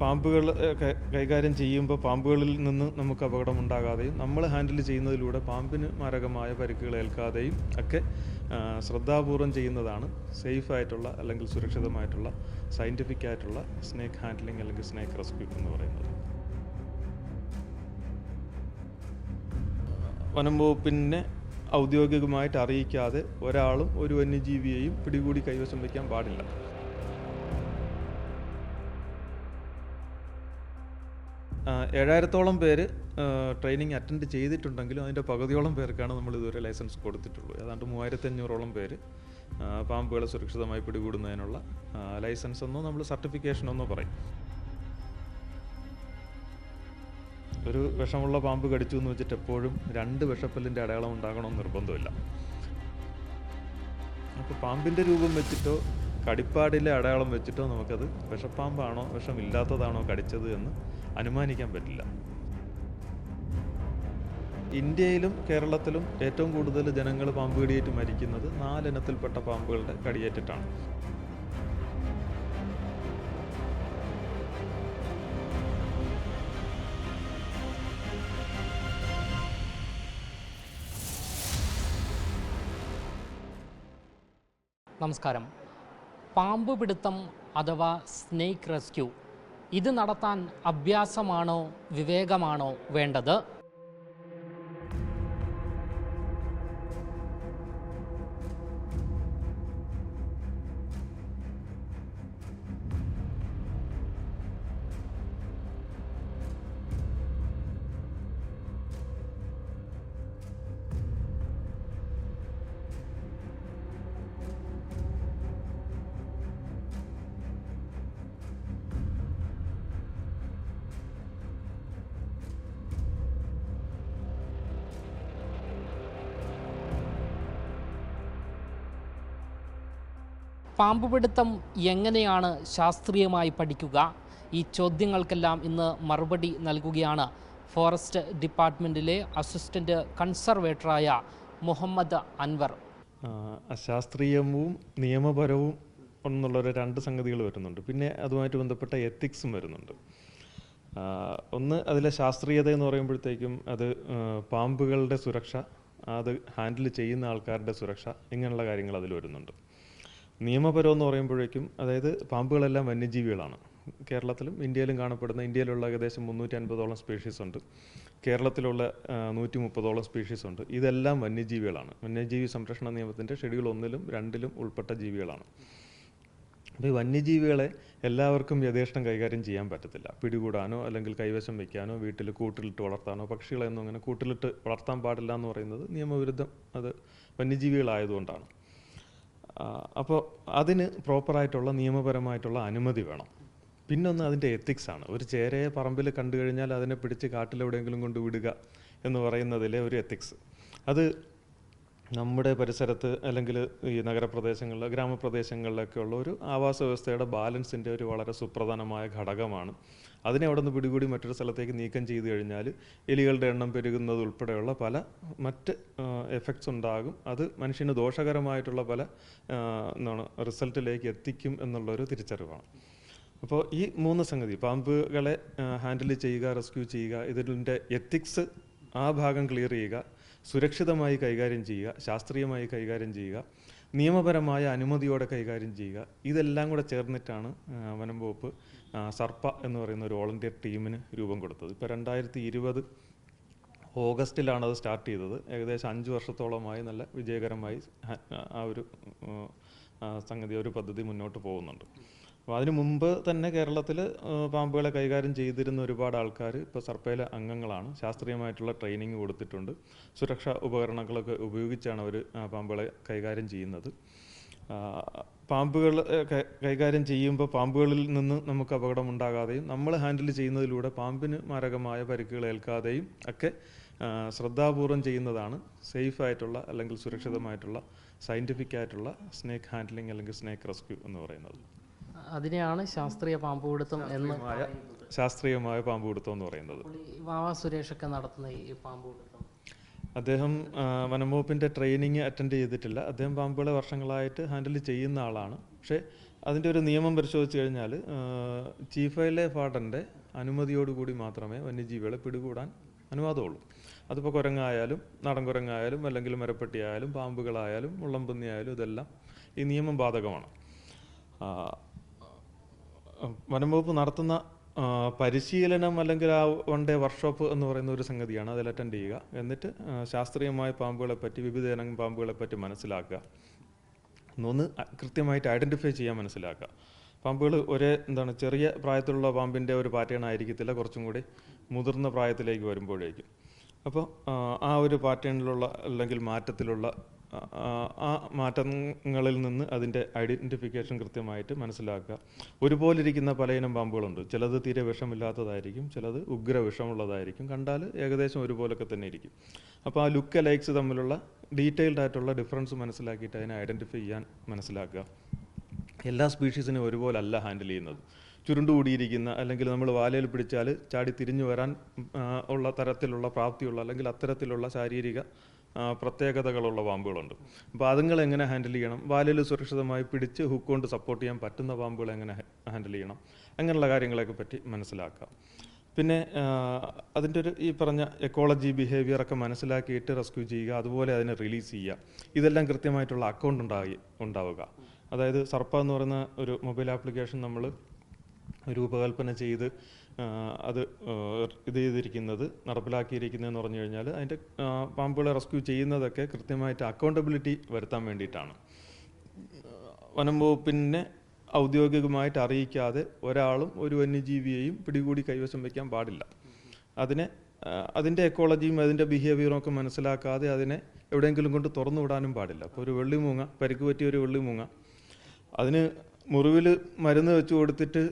പാമ്പുകൾ കൈകാര്യം ചെയ്യുമ്പോൾ പാമ്പുകളിൽ നിന്ന് നമുക്ക് അപകടം ഉണ്ടാകാതെയും നമ്മൾ ഹാൻഡിൽ ചെയ്യുന്നതിലൂടെ പാമ്പിന് മാരകമായ പരിക്കുകൾ ഏൽക്കാതെയും ഒക്കെ ശ്രദ്ധാപൂർവം ചെയ്യുന്നതാണ് സേഫ് ആയിട്ടുള്ള അല്ലെങ്കിൽ സുരക്ഷിതമായിട്ടുള്ള സയന്റിഫിക് ആയിട്ടുള്ള സ്നേക്ക് ഹാൻഡ്ലിംഗ് അല്ലെങ്കിൽ സ്നേക്ക് റെസ്ക്യൂ എന്ന് പറയുന്നത്. വനം വകുപ്പിനെ ഔദ്യോഗികമായിട്ട് അറിയിക്കാതെ ഒരാളും ഒരു വന്യജീവിയെയും പിടികൂടി കൈവശം വയ്ക്കാൻ പാടില്ല. ഏഴായിരത്തോളം പേര് ട്രെയിനിങ് അറ്റൻഡ് ചെയ്തിട്ടുണ്ടെങ്കിലും അതിന്റെ പകുതിയോളം പേർക്കാണ് നമ്മൾ ഇതുവരെ ലൈസൻസ് കൊടുത്തിട്ടുള്ളൂ. ഏതാണ്ട് മൂവായിരത്തി അഞ്ഞൂറോളം പേര് പാമ്പുകളെ സുരക്ഷിതമായി പിടികൂടുന്നതിനുള്ള ലൈസൻസ് എന്നോ നമ്മൾ സർട്ടിഫിക്കേഷൻ എന്നോ പറയും. ഒരു വിഷമുള്ള പാമ്പ് കടിച്ചു എന്ന് വെച്ചിട്ട് എപ്പോഴും രണ്ട് വിഷപ്പല്ലിന്റെ അടയാളം ഉണ്ടാകണമെന്ന് നിർബന്ധമില്ല. അപ്പോൾ പാമ്പിന്റെ രൂപം വെച്ചിട്ടോ കടിപ്പാടിലെ അടയാളം വെച്ചിട്ടോ നമുക്കത് വിഷപ്പാമ്പാണോ വിഷമില്ലാത്തതാണോ കടിച്ചത് എന്ന് അനുമാനിക്കാൻ പറ്റില്ല. ഇന്ത്യയിലും കേരളത്തിലും ഏറ്റവും കൂടുതൽ ജനങ്ങൾ പാമ്പ് കടിയേറ്റ് മരിക്കുന്നത് നാലിനത്തിൽപ്പെട്ട പാമ്പുകളുടെ കടിയേറ്റിട്ടാണ്. നമസ്കാരം. പാമ്പ് പിടുത്തം അഥവാ സ്നേക്ക് റെസ്ക്യൂ ഇത് നടത്താൻ അഭ്യാസമാണോ വിവേകമാണോ വേണ്ടത്? പാമ്പ് പിടുത്തം എങ്ങനെയാണ് ശാസ്ത്രീയമായി പഠിക്കുക? ഈ ചോദ്യങ്ങൾക്കെല്ലാം ഇന്ന് മറുപടി നൽകുകയാണ് ഫോറസ്റ്റ് ഡിപ്പാർട്ട്മെന്റിലെ അസിസ്റ്റന്റ് കൺസർവേറ്ററായ മുഹമ്മദ് അൻവർ. ശാസ്ത്രീയവും നിയമപരവും എന്നുള്ളൊരു രണ്ട് സംഗതികൾ വരുന്നുണ്ട്. പിന്നെ അതുമായിട്ട് ബന്ധപ്പെട്ട എത്തിക്സും വരുന്നുണ്ട്. ഒന്ന് അതിലെ ശാസ്ത്രീയത എന്ന് പറയുമ്പോഴത്തേക്കും അത് പാമ്പുകളുടെ സുരക്ഷ അത് ഹാൻഡിൽ ചെയ്യുന്ന ആൾക്കാരുടെ സുരക്ഷ ഇങ്ങനെയുള്ള കാര്യങ്ങൾ അതിൽ വരുന്നുണ്ട്. നിയമപരം എന്ന് പറയുമ്പോഴേക്കും അതായത് പാമ്പുകളെല്ലാം വന്യജീവികളാണ്. കേരളത്തിലും ഇന്ത്യയിലും കാണപ്പെടുന്ന ഇന്ത്യയിലുള്ള ഏകദേശം മുന്നൂറ്റി അൻപതോളം സ്പീഷീസ് ഉണ്ട്. കേരളത്തിലുള്ള നൂറ്റി മുപ്പതോളം സ്പീഷീസ് ഉണ്ട്. ഇതെല്ലാം വന്യജീവികളാണ്. വന്യജീവി സംരക്ഷണ നിയമത്തിന്റെ ഷെഡ്യൂൾ ഒന്നിലും രണ്ടിലും ഉൾപ്പെട്ട ജീവികളാണ്. അപ്പോൾ ഈ വന്യജീവികളെ എല്ലാവർക്കും യഥേഷ്ടം കൈകാര്യം ചെയ്യാൻ പറ്റത്തില്ല. പിടികൂടാനോ അല്ലെങ്കിൽ കൈവശം വയ്ക്കാനോ വീട്ടിൽ കൂട്ടിലിട്ട് വളർത്താനോ പക്ഷികളെയൊന്നും അങ്ങനെ കൂട്ടിലിട്ട് വളർത്താൻ പാടില്ല എന്ന് പറയുന്നത് നിയമവിരുദ്ധം. അത് വന്യജീവികളായതുകൊണ്ടാണ്. അപ്പോൾ അതിന് പ്രോപ്പറായിട്ടുള്ള നിയമപരമായിട്ടുള്ള അനുമതി വേണം. പിന്നൊന്ന് അതിന്റെ എത്തിക്സ് ആണ്. ഒരു ചേരയെ പറമ്പിൽ കണ്ടു കഴിഞ്ഞാൽ അതിനെ പിടിച്ച് കാട്ടിലെവിടെയെങ്കിലും കൊണ്ട് വിടുക എന്ന് പറയുന്നതിലെ ഒരു എത്തിക്സ് അത് നമ്മുടെ പരിസരത്ത് അല്ലെങ്കിൽ ഈ നഗരപ്രദേശങ്ങളിൽ ഗ്രാമപ്രദേശങ്ങളിലൊക്കെ ഉള്ള ഒരു ആവാസ വ്യവസ്ഥയുടെ ബാലൻസിന്റെ ഒരു വളരെ സുപ്രധാനമായ ഘടകമാണ്. അതിനെ അവിടെ നിന്ന് പിടികൂടി മറ്റൊരു സ്ഥലത്തേക്ക് നീക്കം ചെയ്തു കഴിഞ്ഞാൽ എലികളുടെ എണ്ണം പെരുകുന്നത് ഉൾപ്പെടെയുള്ള പല മറ്റ് എഫക്ട്സ് ഉണ്ടാകും. അത് മനുഷ്യന് ദോഷകരമായിട്ടുള്ള പല എന്താണ് റിസൾട്ടിലേക്ക് എത്തിക്കും എന്നുള്ളൊരു തിരിച്ചറിവാണ്. അപ്പോൾ ഈ മൂന്ന് സംഗതി പാമ്പുകളെ ഹാൻഡിൽ ചെയ്യുക റെസ്ക്യൂ ചെയ്യുക ഇതിന്റെ എത്തിക്സ് ആ ഭാഗം ക്ലിയർ ചെയ്യുക സുരക്ഷിതമായി കൈകാര്യം ചെയ്യുക ശാസ്ത്രീയമായി കൈകാര്യം ചെയ്യുക നിയമപരമായ അനുമതിയോടെ കൈകാര്യം ചെയ്യുക ഇതെല്ലാം കൂടെ ചേർന്നിട്ടാണ് വനം വകുപ്പ് സർപ്പ എന്ന് പറയുന്ന ഒരു വോളണ്ടിയർ ടീമിന് രൂപം കൊടുത്തത്. ഇപ്പോൾ രണ്ടായിരത്തി ഇരുപത് ഓഗസ്റ്റിലാണ് അത് സ്റ്റാർട്ട് ചെയ്തത്. ഏകദേശം അഞ്ച് വർഷത്തോളമായി നല്ല വിജയകരമായി ആ ഒരു സംഗതി ഒരു പദ്ധതി മുന്നോട്ട് പോകുന്നുണ്ട്. അപ്പോൾ അതിനു മുമ്പ് തന്നെ കേരളത്തിൽ പാമ്പുകളെ കൈകാര്യം ചെയ്തിരുന്ന ഒരുപാട് ആൾക്കാർ ഇപ്പോൾ സർപ്പയിലെ അംഗങ്ങളാണ്. ശാസ്ത്രീയമായിട്ടുള്ള ട്രെയിനിങ് കൊടുത്തിട്ടുണ്ട്. സുരക്ഷാ ഉപകരണങ്ങളൊക്കെ ഉപയോഗിച്ചാണ് അവർ പാമ്പുകളെ കൈകാര്യം ചെയ്യുന്നത്. പാമ്പുകൾ കൈകാര്യം ചെയ്യുമ്പോൾ പാമ്പുകളിൽ നിന്ന് നമുക്ക് അപകടം ഉണ്ടാകാതെയും നമ്മൾ ഹാൻഡിൽ ചെയ്യുന്നതിലൂടെ പാമ്പിന് മാരകമായ പരിക്കുകൾ ഏൽക്കാതെയും ഒക്കെ ശ്രദ്ധാപൂർവം ചെയ്യുന്നതാണ് സേഫ് ആയിട്ടുള്ള അല്ലെങ്കിൽ സുരക്ഷിതമായിട്ടുള്ള സയന്റിഫിക് ആയിട്ടുള്ള സ്നേക്ക് ഹാൻഡ്ലിംഗ് അല്ലെങ്കിൽ സ്നേക്ക് റെസ്ക്യൂ എന്ന് പറയുന്നത്. അതിനെയാണ് ശാസ്ത്രീയ പാമ്പ് പിടുത്തം എന്ന് ശാസ്ത്രീയമായ പാമ്പ് പിടുത്തം എന്ന് പറയുന്നത്. വാവ സുരേഷൊക്കെ നടത്തുന്ന ഈ പാമ്പ് പിടുത്തം അദ്ദേഹം വനം വനംവകുപ്പിന്റെ ട്രെയിനിങ് അറ്റൻഡ് ചെയ്തിട്ടില്ല. അദ്ദേഹം പാമ്പുകളെ വർഷങ്ങളായിട്ട് ഹാൻഡിൽ ചെയ്യുന്ന ആളാണ്. പക്ഷേ അതിന്റെ ഒരു നിയമം പരിശോധിച്ച് കഴിഞ്ഞാൽ ചീഫ് വൈൽഡ് ലൈഫ് വാർഡന്റെ അനുമതിയോടുകൂടി മാത്രമേ വന്യജീവികളെ പിടികൂടാൻ അനുവാദമുള്ളൂ. അതിപ്പോൾ കുരങ്ങായാലും നാടൻ കുരങ്ങായാലും അല്ലെങ്കിൽ മരപ്പെട്ടിയായാലും പാമ്പുകളായാലും ഉള്ളംപന്നിയായാലും ഇതെല്ലാം ഈ നിയമം ബാധകമാണ്. വനംവകുപ്പ് നടത്തുന്ന പരിശീലനം അല്ലെങ്കിൽ ആ വൺ ഡേ വർക്ക്ഷോപ്പ് എന്ന് പറയുന്ന ഒരു സംഗതിയാണ് അതിൽ അറ്റൻഡ് ചെയ്യുക. എന്നിട്ട് ശാസ്ത്രീയമായ പാമ്പുകളെ പറ്റി വിവിധ ഇനം പാമ്പുകളെ പറ്റി മനസ്സിലാക്കുക. ഒന്ന് കൃത്യമായിട്ട് ഐഡന്റിഫൈ ചെയ്യാൻ മനസ്സിലാക്കുക. പാമ്പുകൾ ഒരേ എന്താണ് ചെറിയ പ്രായത്തിലുള്ള പാമ്പിന്റെ ഒരു പാറ്റേൺ ആയിരിക്കത്തില്ല. കുറച്ചും കൂടി മുതിർന്ന പ്രായത്തിലേക്ക് വരുമ്പോഴേക്കും. അപ്പോൾ ആ ഒരു പാറ്റേണിലുള്ള അല്ലെങ്കിൽ മാറ്റത്തിലുള്ള ആ, മാറ്റങ്ങളിൽ നിന്ന് അതിന്റെ ഐഡന്റിഫിക്കേഷൻ കൃത്യമായിട്ട് മനസ്സിലാക്കുക. ഒരുപോലെ ഇരിക്കുന്ന പലയിനം പാമ്പുകളുണ്ട്. ചിലത് തീരെ വിഷമില്ലാത്തതായിരിക്കും ചിലത് ഉഗ്ര വിഷമുള്ളതായിരിക്കും കണ്ടാൽ ഏകദേശം ഒരുപോലൊക്കെ തന്നെ ഇരിക്കും. അപ്പോൾ ആ ലുക്ക് ലൈക്സ് തമ്മിലുള്ള ഡീറ്റെയിൽഡ് ആയിട്ടുള്ള ഡിഫറൻസ് മനസ്സിലാക്കിയിട്ട് അതിനെ ഐഡന്റിഫൈ ചെയ്യാൻ മനസ്സിലാക്കുക. എല്ലാ സ്പീഷീസിനും ഒരുപോലെ അല്ല ഹാൻഡിൽ ചെയ്യുന്നത്. ചുരുണ്ടുകൂടിയിരിക്കുന്ന അല്ലെങ്കിൽ നമ്മൾ വാലയിൽ പിടിച്ചാൽ ചാടി തിരിഞ്ഞു വരാൻ ഉള്ള തരത്തിലുള്ള പ്രാപ്തിയുള്ള അല്ലെങ്കിൽ അത്തരത്തിലുള്ള ശാരീരിക പ്രത്യേകതകളുള്ള പാമ്പുകളുണ്ട് അപ്പോൾ അതുങ്ങൾ എങ്ങനെ ഹാൻഡിൽ ചെയ്യണം? വാലിൽ സുരക്ഷിതമായി പിടിച്ച് ഹുക്ക് കൊണ്ട് സപ്പോർട്ട് ചെയ്യാൻ പറ്റുന്ന പാമ്പുകൾ എങ്ങനെ ഹാൻഡിൽ ചെയ്യണം? അങ്ങനെയുള്ള കാര്യങ്ങളെയൊക്കെ പറ്റി മനസ്സിലാക്കാം. പിന്നെ അതിന്റെ ഒരു ഈ പറഞ്ഞ എക്കോളജി ബിഹേവിയർ ഒക്കെ മനസ്സിലാക്കിയിട്ട് റെസ്ക്യൂ ചെയ്യുക അതുപോലെ അതിനെ റിലീസ് ചെയ്യുക. ഇതെല്ലാം കൃത്യമായിട്ടുള്ള അക്കൗണ്ട് ഉണ്ടായി ഉണ്ടാവുക. അതായത് സർപ്പ എന്ന് പറയുന്ന ഒരു മൊബൈൽ ആപ്ലിക്കേഷൻ നമ്മൾ രൂപകൽപ്പന ചെയ്ത് അത് ഇത് ചെയ്തിരിക്കുന്നത് നടപ്പിലാക്കിയിരിക്കുന്നതെന്ന് പറഞ്ഞു കഴിഞ്ഞാൽ അതിന്റെ പാമ്പുകളെ റെസ്ക്യൂ ചെയ്യുന്നതൊക്കെ കൃത്യമായിട്ട് അക്കൗണ്ടബിലിറ്റി വരുത്താൻ വേണ്ടിയിട്ടാണ്. വനം വകുപ്പിനെ ഔദ്യോഗികമായിട്ട് അറിയിക്കാതെ ഒരാളും ഒരു വന്യജീവിയെയും പിടികൂടി കൈവശം വയ്ക്കാൻ പാടില്ല. അതിനെ അതിന്റെ എക്കോളജിയും അതിന്റെ ബിഹേവിയറും ഒക്കെ മനസ്സിലാക്കാതെ അതിനെ എവിടെയെങ്കിലും കൊണ്ട് തുറന്നു വിടാനും പാടില്ല. അപ്പോൾ ഒരു വെള്ളിമൂങ്ങ പരിക്ക് പറ്റിയ ഒരു വെള്ളിമൂങ്ങ അതിന് മുറിവിൽ മരുന്ന് വെച്ച് കൊടുത്തിട്ട്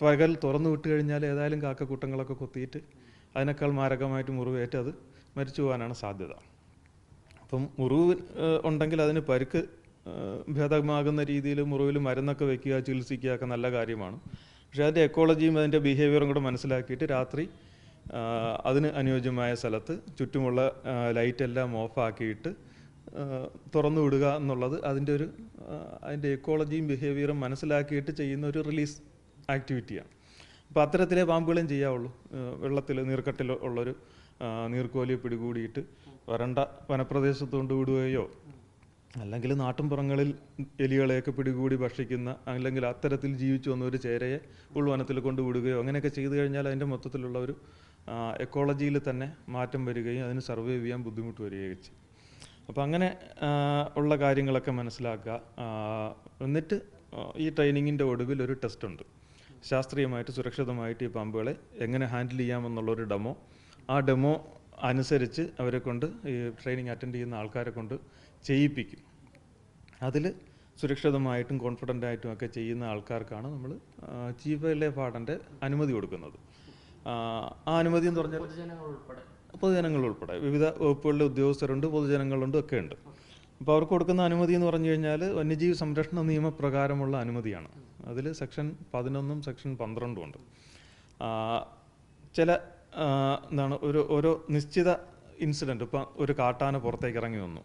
പകൽ തുറന്നു വിട്ട് കഴിഞ്ഞാൽ ഏതായാലും കാക്കക്കൂട്ടങ്ങളൊക്കെ കൊത്തിയിട്ട് അതിനേക്കാൾ മാരകമായിട്ട് മുറിവേറ്റ് അത് മരിച്ചു പോകാനാണ് സാധ്യത. അപ്പം മുറിവ് ഉണ്ടെങ്കിൽ അതിന് പരുക്ക് ഭേദമാകുന്ന രീതിയിൽ മുറിവിൽ മരുന്നൊക്കെ വെക്കുക ചികിത്സിക്കുക ഒക്കെ നല്ല കാര്യമാണ്. പക്ഷേ അതിന്റെ എക്കോളജിയും അതിന്റെ ബിഹേവിയറും കൂടെ മനസ്സിലാക്കിയിട്ട് രാത്രി അതിന് അനുയോജ്യമായ സ്ഥലത്ത് ചുറ്റുമുള്ള ലൈറ്റെല്ലാം ഓഫാക്കിയിട്ട് തുറന്നു വിടുക എന്നുള്ളത് അതിന്റെ ഒരു അതിന്റെ എക്കോളജിയും ബിഹേവിയറും മനസ്സിലാക്കിയിട്ട് ചെയ്യുന്ന ഒരു റിലീസ് ആക്ടിവിറ്റിയാണ് അപ്പോൾ അത്തരത്തിലേ പാമ്പുകളെയും ചെയ്യാവുള്ളൂ. വെള്ളത്തിൽ നീർക്കട്ടിൽ ഉള്ളൊരു നീർക്കോലി നീർക്കോലിയെ പിടികൂടിയിട്ട് വരണ്ട വനപ്രദേശത്ത് കൊണ്ട് വിടുകയോ അല്ലെങ്കിൽ നാട്ടിൻപുറങ്ങളിൽ എലികളെയൊക്കെ പിടികൂടി ഭക്ഷിക്കുന്ന അല്ലെങ്കിൽ അത്തരത്തിൽ ജീവിച്ചു വന്ന ഒരു ചേരയെ ഉൾവനത്തിൽ കൊണ്ടുവിടുകയോ അങ്ങനെയൊക്കെ ചെയ്തു കഴിഞ്ഞാൽ അതിന്റെ മൊത്തത്തിലുള്ള ഒരു എക്കോളജിയിൽ തന്നെ മാറ്റം വരികയും അതിന് സർവൈവ് ചെയ്യാൻ ബുദ്ധിമുട്ട് വരികയും ചെയ്യും. അപ്പോൾ അങ്ങനെ ഉള്ള കാര്യങ്ങളൊക്കെ മനസ്സിലാക്കുക. എന്നിട്ട് ഈ ട്രെയിനിങ്ങിന്റെ ഒടുവിൽ ഒരു ടെസ്റ്റ് ഉണ്ട്. ശാസ്ത്രീയമായിട്ട് സുരക്ഷിതമായിട്ട് ഈ പാമ്പുകളെ എങ്ങനെ ഹാൻഡിൽ ചെയ്യാമെന്നുള്ളൊരു ഡെമോ. ആ ഡെമോ അനുസരിച്ച് അവരെ കൊണ്ട് ഈ ട്രെയിനിങ് അറ്റൻഡ് ചെയ്യുന്ന ആൾക്കാരെ കൊണ്ട് ചെയ്യിപ്പിക്കും. അതിൽ സുരക്ഷിതമായിട്ടും കോൺഫിഡന്റ് ആയിട്ടും ഒക്കെ ചെയ്യുന്ന ആൾക്കാർക്കാണ് നമ്മൾ ചീഫ് ലൈഫ് വാർഡന്റെ അനുമതി കൊടുക്കുന്നത്. ആ, അനുമതി എന്ന് പറഞ്ഞാൽ പൊതുജനങ്ങൾ ഉൾപ്പെടെ. വിവിധ വകുപ്പുകളിലെ ഉദ്യോഗസ്ഥരുണ്ട് പൊതുജനങ്ങളുണ്ട് ഒക്കെ ഉണ്ട്. അപ്പോൾ അവർക്ക് കൊടുക്കുന്ന അനുമതി എന്ന് പറഞ്ഞു കഴിഞ്ഞാൽ വന്യജീവി സംരക്ഷണ നിയമപ്രകാരമുള്ള അനുമതിയാണ്. അതിൽ സെക്ഷൻ പതിനൊന്നും സെക്ഷൻ പന്ത്രണ്ടും ഉണ്ട്. ചില എന്താണ് ഒരു ഓരോ നിശ്ചിത ഇൻസിഡന്റ് ഇപ്പം ഒരു കാട്ടാന പുറത്തേക്ക് ഇറങ്ങി വന്നു.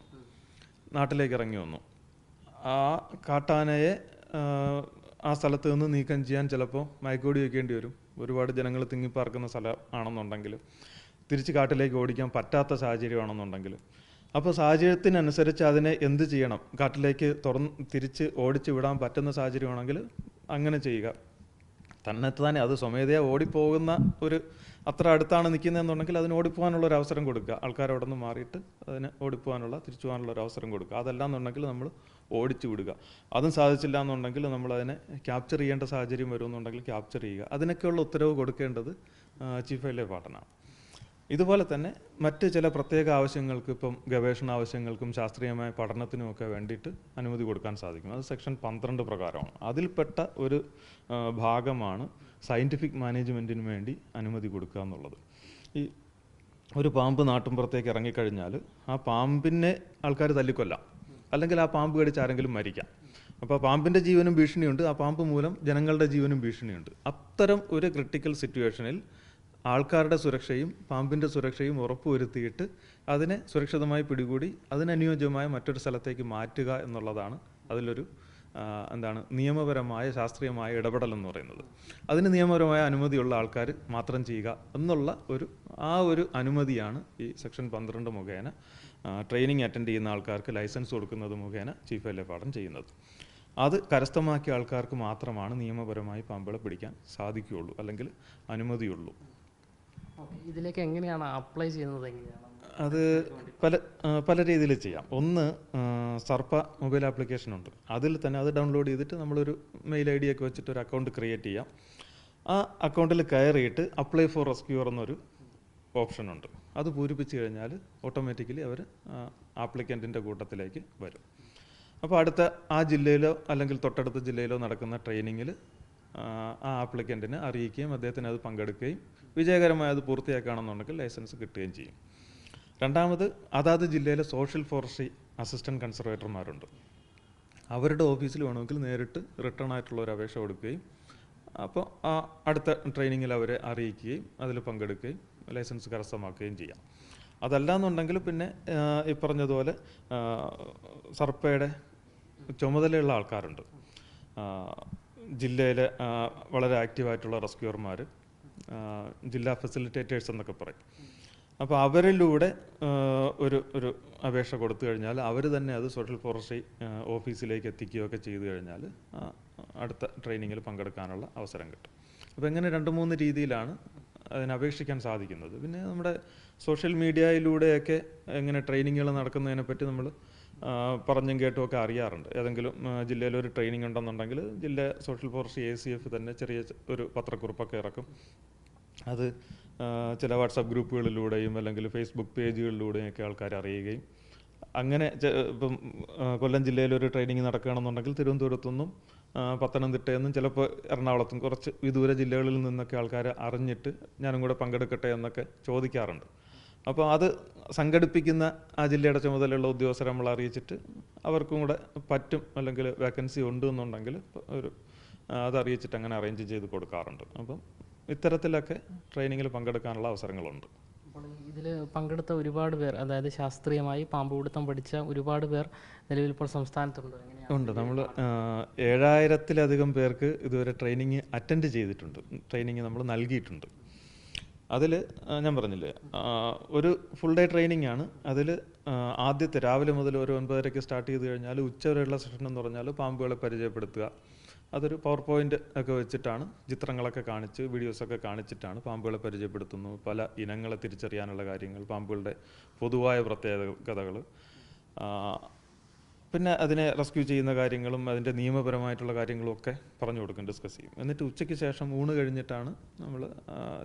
നാട്ടിലേക്ക് ഇറങ്ങി വന്നു. ആ കാട്ടാനയെ ആ, സ്ഥലത്ത് നിന്ന് നീക്കം ചെയ്യാൻ ചിലപ്പോൾ മയക്കോടി വയ്ക്കേണ്ടി വരും. ഒരുപാട് ജനങ്ങൾ തിങ്ങിപ്പാർക്കുന്ന സ്ഥലം ആണെന്നുണ്ടെങ്കിൽ തിരിച്ച് കാട്ടിലേക്ക് ഓടിക്കാൻ പറ്റാത്ത സാഹചര്യമാണെന്നുണ്ടെങ്കിൽ. അപ്പോൾ സാഹചര്യത്തിനനുസരിച്ച് അതിനെ എന്ത് ചെയ്യണം? കാട്ടിലേക്ക് തുറന്ന് തിരിച്ച് ഓടിച്ച് വിടാൻ പറ്റുന്ന സാഹചര്യമാണെങ്കിൽ അങ്ങനെ ചെയ്യുക. തന്നെ അത് സ്വമേധയാ ഓടിപ്പോകുന്ന ഒരു അത്ര അടുത്താണ് നിൽക്കുന്നതെന്നുണ്ടെങ്കിൽ അതിന് ഓടിപ്പോകാനുള്ള ഒരു അവസരം കൊടുക്കുക. ആൾക്കാർ അവിടെ നിന്ന് മാറിയിട്ട് അതിന് ഓടിപ്പോകാനുള്ള തിരിച്ചു പോകാനുള്ള ഒരു അവസരം കൊടുക്കുക. അതല്ല എന്നുണ്ടെങ്കിൽ നമ്മൾ ഓടിച്ചു വിടുക. അതും സാധിച്ചില്ല എന്നുണ്ടെങ്കിൽ നമ്മൾ അതിനെ ക്യാപ്ചർ ചെയ്യേണ്ട സാഹചര്യം വരുമെന്നുണ്ടെങ്കിൽ ക്യാപ്ചർ ചെയ്യുക. അതിനൊക്കെയുള്ള ഉത്തരവ് കൊടുക്കേണ്ടത് ചീഫ് എൽ എ വാർഡനാണ് ഇതുപോലെ തന്നെ മറ്റ് ചില പ്രത്യേക ആവശ്യങ്ങൾക്ക് ഇപ്പം ഗവേഷണ ആവശ്യങ്ങൾക്കും ശാസ്ത്രീയമായ പഠനത്തിനുമൊക്കെ വേണ്ടിയിട്ട് അനുമതി കൊടുക്കാൻ സാധിക്കും. അത് സെക്ഷൻ പന്ത്രണ്ട് പ്രകാരമാണ്. അതിൽപ്പെട്ട ഒരു ഭാഗമാണ് സയന്റിഫിക് മാനേജ്മെന്റിന് വേണ്ടി അനുമതി കൊടുക്കുക എന്നുള്ളത്. ഈ ഒരു പാമ്പ് നാട്ടുമ്പുറത്തേക്ക് ഇറങ്ങിക്കഴിഞ്ഞാൽ ആ പാമ്പിനെ ആൾക്കാർ തല്ലിക്കൊല്ലാം. അല്ലെങ്കിൽ ആ പാമ്പ് കടിച്ച് ആരെങ്കിലും മരിക്കാം. അപ്പോൾ പാമ്പിന്റെ ജീവനും ഭീഷണിയുണ്ട്. ആ പാമ്പ് മൂലം ജനങ്ങളുടെ ജീവനും ഭീഷണിയുണ്ട്. അത്തരം ഒരു ക്രിട്ടിക്കൽ സിറ്റുവേഷനിൽ ആൾക്കാരുടെ സുരക്ഷയും പാമ്പിന്റെ സുരക്ഷയും ഉറപ്പുവരുത്തിയിട്ട് അതിനെ സുരക്ഷിതമായി പിടികൂടി അതിനനുയോജ്യമായ മറ്റൊരു സ്ഥലത്തേക്ക് മാറ്റുക എന്നുള്ളതാണ് അതിലൊരു എന്താണ് നിയമപരമായ ശാസ്ത്രീയമായ ഇടപെടൽ എന്ന് പറയുന്നത്. അതിന് നിയമപരമായ അനുമതിയുള്ള ആൾക്കാർ മാത്രം ചെയ്യുക എന്നുള്ള ഒരു ആ ഒരു അനുമതിയാണ് ഈ സെക്ഷൻ പന്ത്രണ്ട് മുഖേന ട്രെയിനിങ് അറ്റൻഡ് ചെയ്യുന്ന ആൾക്കാർക്ക് ലൈസൻസ് കൊടുക്കുന്നത് മുഖേന ചീഫ് വല്യപ്പാടൻ ചെയ്യുന്നത്. അത് കരസ്ഥമാക്കിയ ആൾക്കാർക്ക് മാത്രമാണ് നിയമപരമായി പാമ്പുകളെ പിടിക്കാൻ സാധിക്കുകയുള്ളൂ അല്ലെങ്കിൽ അനുമതിയുള്ളൂ. ഇതിലേക്ക് എങ്ങനെയാണ് അപ്ലൈ ചെയ്യുന്നത്? എങ്ങനെയാണ്? അത് പല പല രീതിയിൽ ചെയ്യാം. ഒന്ന് സർപ്പ മൊബൈൽ ആപ്ലിക്കേഷൻ ഉണ്ട്. അതിൽ തന്നെ അത് ഡൗൺലോഡ് ചെയ്തിട്ട് നമ്മളൊരു മെയിൽ ഐ ഡി ഒക്കെ വെച്ചിട്ട് ഒരു അക്കൗണ്ട് ക്രിയേറ്റ് ചെയ്യാം. ആ അക്കൗണ്ടിൽ കയറിയിട്ട് അപ്ലൈ ഫോർ റെസ്ക്യൂർ എന്നൊരു ഓപ്ഷൻ ഉണ്ട്. അത് പൂരിപ്പിച്ച് കഴിഞ്ഞാൽ ഓട്ടോമാറ്റിക്കലി അവർ ആപ്ലിക്കന്റിന്റെ കൂട്ടത്തിലേക്ക് വരും. അപ്പോൾ അടുത്ത ആ ജില്ലയിലോ അല്ലെങ്കിൽ തൊട്ടടുത്ത ജില്ലയിലോ നടക്കുന്ന ട്രെയിനിങ്ങിൽ ആ ആപ്ലിക്കന്റിനെ അറിയിക്കുകയും അദ്ദേഹത്തിന് അത് പങ്കെടുക്കുകയും വിജയകരമായി അത് പൂർത്തിയാക്കുകയാണെന്നുണ്ടെങ്കിൽ ലൈസൻസ് കിട്ടുകയും ചെയ്യും. രണ്ടാമത് അതാത് ജില്ലയിലെ സോഷ്യൽ ഫോറസ്ട്രി അസിസ്റ്റന്റ് കൺസർവേറ്റർമാരുണ്ട് അവരുടെ ഓഫീസിൽ വേണമെങ്കിൽ നേരിട്ട് റിട്ടേൺ ആയിട്ടുള്ള ഒരു അപേക്ഷ കൊടുക്കുകയും അപ്പോൾ ആ അടുത്ത ട്രെയിനിങ്ങിൽ അവരെ അറിയിക്കുകയും അതിൽ പങ്കെടുക്കുകയും ലൈസൻസ് കരസ്ഥമാക്കുകയും ചെയ്യാം. അതല്ലാന്നുണ്ടെങ്കിൽ പിന്നെ ഇപ്പറഞ്ഞതുപോലെ ഈ പറഞ്ഞതുപോലെ സർപ്പയുടെ ചുമതലയുള്ള ആൾക്കാരുണ്ട്. ജില്ലയിലെ വളരെ ആക്റ്റീവായിട്ടുള്ള റെസ്ക്യൂർമാർ ജില്ലാ ഫെസിലിറ്റേറ്റേഴ്സ് എന്നൊക്കെ പറയും. അപ്പോൾ അവരിലൂടെ ഒരു ഒരു അപേക്ഷ കൊടുത്തു കഴിഞ്ഞാൽ അവർ തന്നെ അത് സോഷ്യൽ ഫോറസ്ട്രി ഓഫീസിലേക്ക് എത്തിക്കുകയൊക്കെ ചെയ്തു കഴിഞ്ഞാൽ അടുത്ത ട്രെയിനിങ്ങിൽ പങ്കെടുക്കാനുള്ള അവസരം കിട്ടും. അപ്പോൾ എങ്ങനെ രണ്ട് മൂന്ന് രീതിയിലാണ് അതിന് അപേക്ഷിക്കാൻ സാധിക്കുന്നത്. പിന്നെ നമ്മുടെ സോഷ്യൽ മീഡിയയിലൂടെയൊക്കെ എങ്ങനെ ട്രെയിനിങ്ങുകൾ നടക്കുന്നതിനെപ്പറ്റി നമ്മൾ പറഞ്ഞും കേട്ടും ഒക്കെ അറിയാറുണ്ട്. ഏതെങ്കിലും ജില്ലയിൽ ഒരു ട്രെയിനിങ് ഉണ്ടെന്നുണ്ടെങ്കിൽ ജില്ല social forest A C F തന്നെ ചെറിയ ഒരു പത്രക്കുറിപ്പൊക്കെ ഇറക്കും. അത് ചില വാട്സാപ്പ് ഗ്രൂപ്പുകളിലൂടെയും അല്ലെങ്കിൽ ഫേസ്ബുക്ക് പേജുകളിലൂടെയും ഒക്കെ ആൾക്കാർ അറിയുകയും അങ്ങനെ ഇപ്പം കൊല്ലം ജില്ലയിൽ ഒരു ട്രെയിനിങ് നടക്കുകയാണെന്നുണ്ടെങ്കിൽ തിരുവനന്തപുരത്തുനിന്നും പത്തനംതിട്ടയിൽ ചിലപ്പോൾ എറണാകുളത്തും കുറച്ച് വിദൂര ജില്ലകളിൽ നിന്നൊക്കെ ആൾക്കാർ അറിഞ്ഞിട്ട് ഞാനും കൂടെ പങ്കെടുക്കട്ടെ എന്നൊക്കെ ചോദിക്കാറുണ്ട്. അപ്പോൾ അത് സംഘടിപ്പിക്കുന്ന ആ ജില്ലയുടെ ചുമതലയുള്ള ഉദ്യോഗസ്ഥരെ നമ്മൾ അറിയിച്ചിട്ട് അവർക്കും കൂടെ പറ്റും അല്ലെങ്കിൽ വേക്കൻസി ഉണ്ട് എന്നുണ്ടെങ്കിൽ ഒരു അതറിയിച്ചിട്ട് അങ്ങനെ അറേഞ്ച് ചെയ്ത് കൊടുക്കാറുണ്ട്. അപ്പം ഇത്തരത്തിലൊക്കെ ട്രെയിനിങ്ങിൽ പങ്കെടുക്കാനുള്ള അവസരങ്ങളുണ്ട്. ഇതിൽ പങ്കെടുത്ത ഒരുപാട് പേർ അതായത് ശാസ്ത്രീയമായി പാമ്പ് പിടുത്തം പഠിച്ച ഒരുപാട് പേർ നിലവിൽ ഇപ്പോൾ സംസ്ഥാനത്തുണ്ട്. ഉണ്ട്. നമ്മൾ ഏഴായിരത്തിലധികം പേർക്ക് ഇതുവരെ ട്രെയിനിങ് അറ്റൻഡ് ചെയ്തിട്ടുണ്ട്. ട്രെയിനിങ് നമ്മൾ നൽകിയിട്ടുണ്ട്. അതിൽ ഞാൻ പറഞ്ഞില്ലേ ഒരു ഫുൾ ഡേ ട്രെയിനിങ് ആണ്. അതിൽ ആദ്യത്തെ രാവിലെ മുതൽ ഒരു ഒൻപതരയ്ക്ക് സ്റ്റാർട്ട് ചെയ്ത് കഴിഞ്ഞാൽ ഉച്ചവരെയുള്ള സെഷൻ എന്ന് പറഞ്ഞാൽ പാമ്പുകളെ പരിചയപ്പെടുത്തുക. അതൊരു പവർ പോയിന്റ് ഒക്കെ വെച്ചിട്ടാണ് ചിത്രങ്ങളൊക്കെ കാണിച്ച് വീഡിയോസൊക്കെ കാണിച്ചിട്ടാണ് പാമ്പുകളെ പരിചയപ്പെടുത്തുന്നു. പല ഇനങ്ങളെ തിരിച്ചറിയാനുള്ള കാര്യങ്ങൾ പാമ്പുകളുടെ പൊതുവായ പ്രത്യേകതകൾ. പിന്നെ അതിനെ റെസ്ക്യൂ ചെയ്യുന്ന കാര്യങ്ങളും അതിന്റെ നിയമപരമായിട്ടുള്ള കാര്യങ്ങളും ഒക്കെ പറഞ്ഞു കൊടുക്കും ഡിസ്കസ് ചെയ്യും. എന്നിട്ട് ഉച്ചയ്ക്ക് ശേഷം ഊണ് കഴിഞ്ഞിട്ടാണ് നമ്മൾ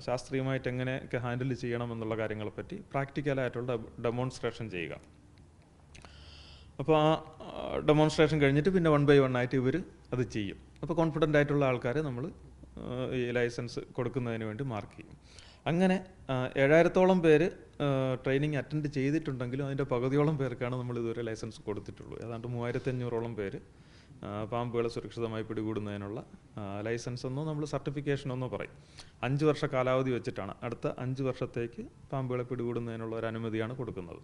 ശാസ്ത്രീയമായിട്ട് എങ്ങനെയൊക്കെ ഹാൻഡിൽ ചെയ്യണം എന്നുള്ള കാര്യങ്ങളെപ്പറ്റി പ്രാക്ടിക്കലായിട്ടുള്ള ഡെമോൺസ്ട്രേഷൻ ചെയ്യുക. അപ്പോൾ ആ ഡെമോൺസ്ട്രേഷൻ കഴിഞ്ഞിട്ട് പിന്നെ വൺ ബൈ വൺ ആയിട്ട് ഇവർ അത് ചെയ്യും. അപ്പോൾ കോൺഫിഡന്റ് ആയിട്ടുള്ള ആൾക്കാരെ നമ്മൾ ഈ ലൈസൻസ് കൊടുക്കുന്നതിന് വേണ്ടി മാർക്ക് ചെയ്യും. അങ്ങനെ ഏഴായിരത്തോളം പേര് ട്രെയിനിങ് അറ്റൻഡ് ചെയ്തിട്ടുണ്ടെങ്കിലും അതിന്റെ പകുതിയോളം പേർക്കാണ് നമ്മൾ ഇതുവരെ ലൈസൻസ് കൊടുത്തിട്ടുള്ളൂ. ഏതാണ്ട് മൂവായിരത്തി അഞ്ഞൂറോളം പേര് പാമ്പുകളെ സുരക്ഷിതമായി പിടികൂടുന്നതിനുള്ള ലൈസൻസ് എന്നോ നമ്മൾ സർട്ടിഫിക്കേഷൻ എന്നോ പറയും. അഞ്ച് വർഷ കാലാവധി വെച്ചിട്ടാണ്. അടുത്ത അഞ്ച് വർഷത്തേക്ക് പാമ്പുകളെ പിടികൂടുന്നതിനുള്ള ഒരു അനുമതിയാണ് കൊടുക്കുന്നത്.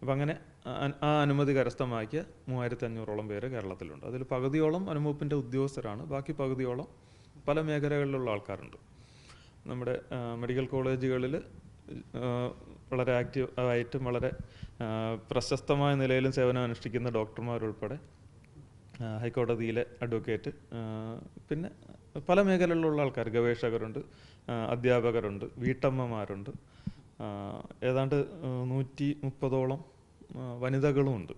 അപ്പം അങ്ങനെ ആ- ആ അനുമതി കരസ്ഥമാക്കിയ മൂവായിരത്തി അഞ്ഞൂറോളം പേര് കേരളത്തിലുണ്ട്. അതിൽ പകുതിയോളം അനുമൂപ്പിന്റെ ഉദ്യോഗസ്ഥരാണ്. ബാക്കി പകുതിയോളം പല മേഖലകളിലുള്ള ആൾക്കാരുണ്ട്. നമ്മുടെ മെഡിക്കൽ കോളേജുകളിൽ വളരെ ആക്റ്റീവ് ആയിട്ടും വളരെ പ്രശസ്തമായ നിലയിലും സേവനം അനുഷ്ഠിക്കുന്ന ഡോക്ടർമാരുൾപ്പെടെ ഹൈക്കോടതിയിലെ അഡ്വക്കേറ്റ് പിന്നെ പല മേഖലകളിലുള്ള ആൾക്കാർ ഗവേഷകരുണ്ട് അധ്യാപകരുണ്ട് വീട്ടമ്മമാരുണ്ട് ഏതാണ്ട് നൂറ്റി മുപ്പതോളം വനിതകളുമുണ്ട്.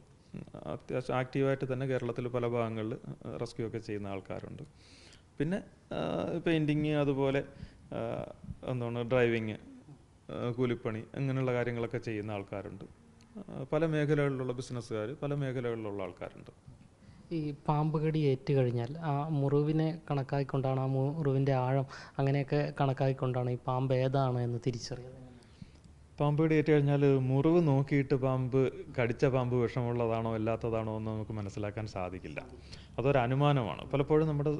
അത്യാവശ്യം ആക്റ്റീവായിട്ട് തന്നെ കേരളത്തിൽ പല ഭാഗങ്ങളിൽ റെസ്ക്യൂ ഒക്കെ ചെയ്യുന്ന ആൾക്കാരുണ്ട്. പിന്നെ പെയിന്റിങ് അതുപോലെ എന്താണ് ഡ്രൈവിങ് കൂലിപ്പണി അങ്ങനെയുള്ള കാര്യങ്ങളൊക്കെ ചെയ്യുന്ന ആൾക്കാരുണ്ട്. പല മേഖലകളിലുള്ള ബിസിനസ്സുകാർ പല മേഖലകളിലുള്ള ആൾക്കാരുണ്ട്. ഈ പാമ്പ് കടി ഏറ്റു കഴിഞ്ഞാൽ ആ മുറിവിനെ കണക്കാക്കിക്കൊണ്ടാണ് ആ മുറിവിന്റെ ആഴം അങ്ങനെയൊക്കെ കണക്കാക്കിക്കൊണ്ടാണ് ഈ പാമ്പ് ഏതാണ് എന്ന് തിരിച്ചറിയുന്നത്? പാമ്പ് കടി ഏറ്റു കഴിഞ്ഞാൽ മുറിവ് നോക്കിയിട്ട് പാമ്പ് കടിച്ച പാമ്പ് വിഷമുള്ളതാണോ അല്ലാത്തതാണോ എന്ന് നമുക്ക് മനസ്സിലാക്കാൻ സാധിക്കില്ല. അതൊരു അനുമാനമാണ്. പലപ്പോഴും നമ്മുടെ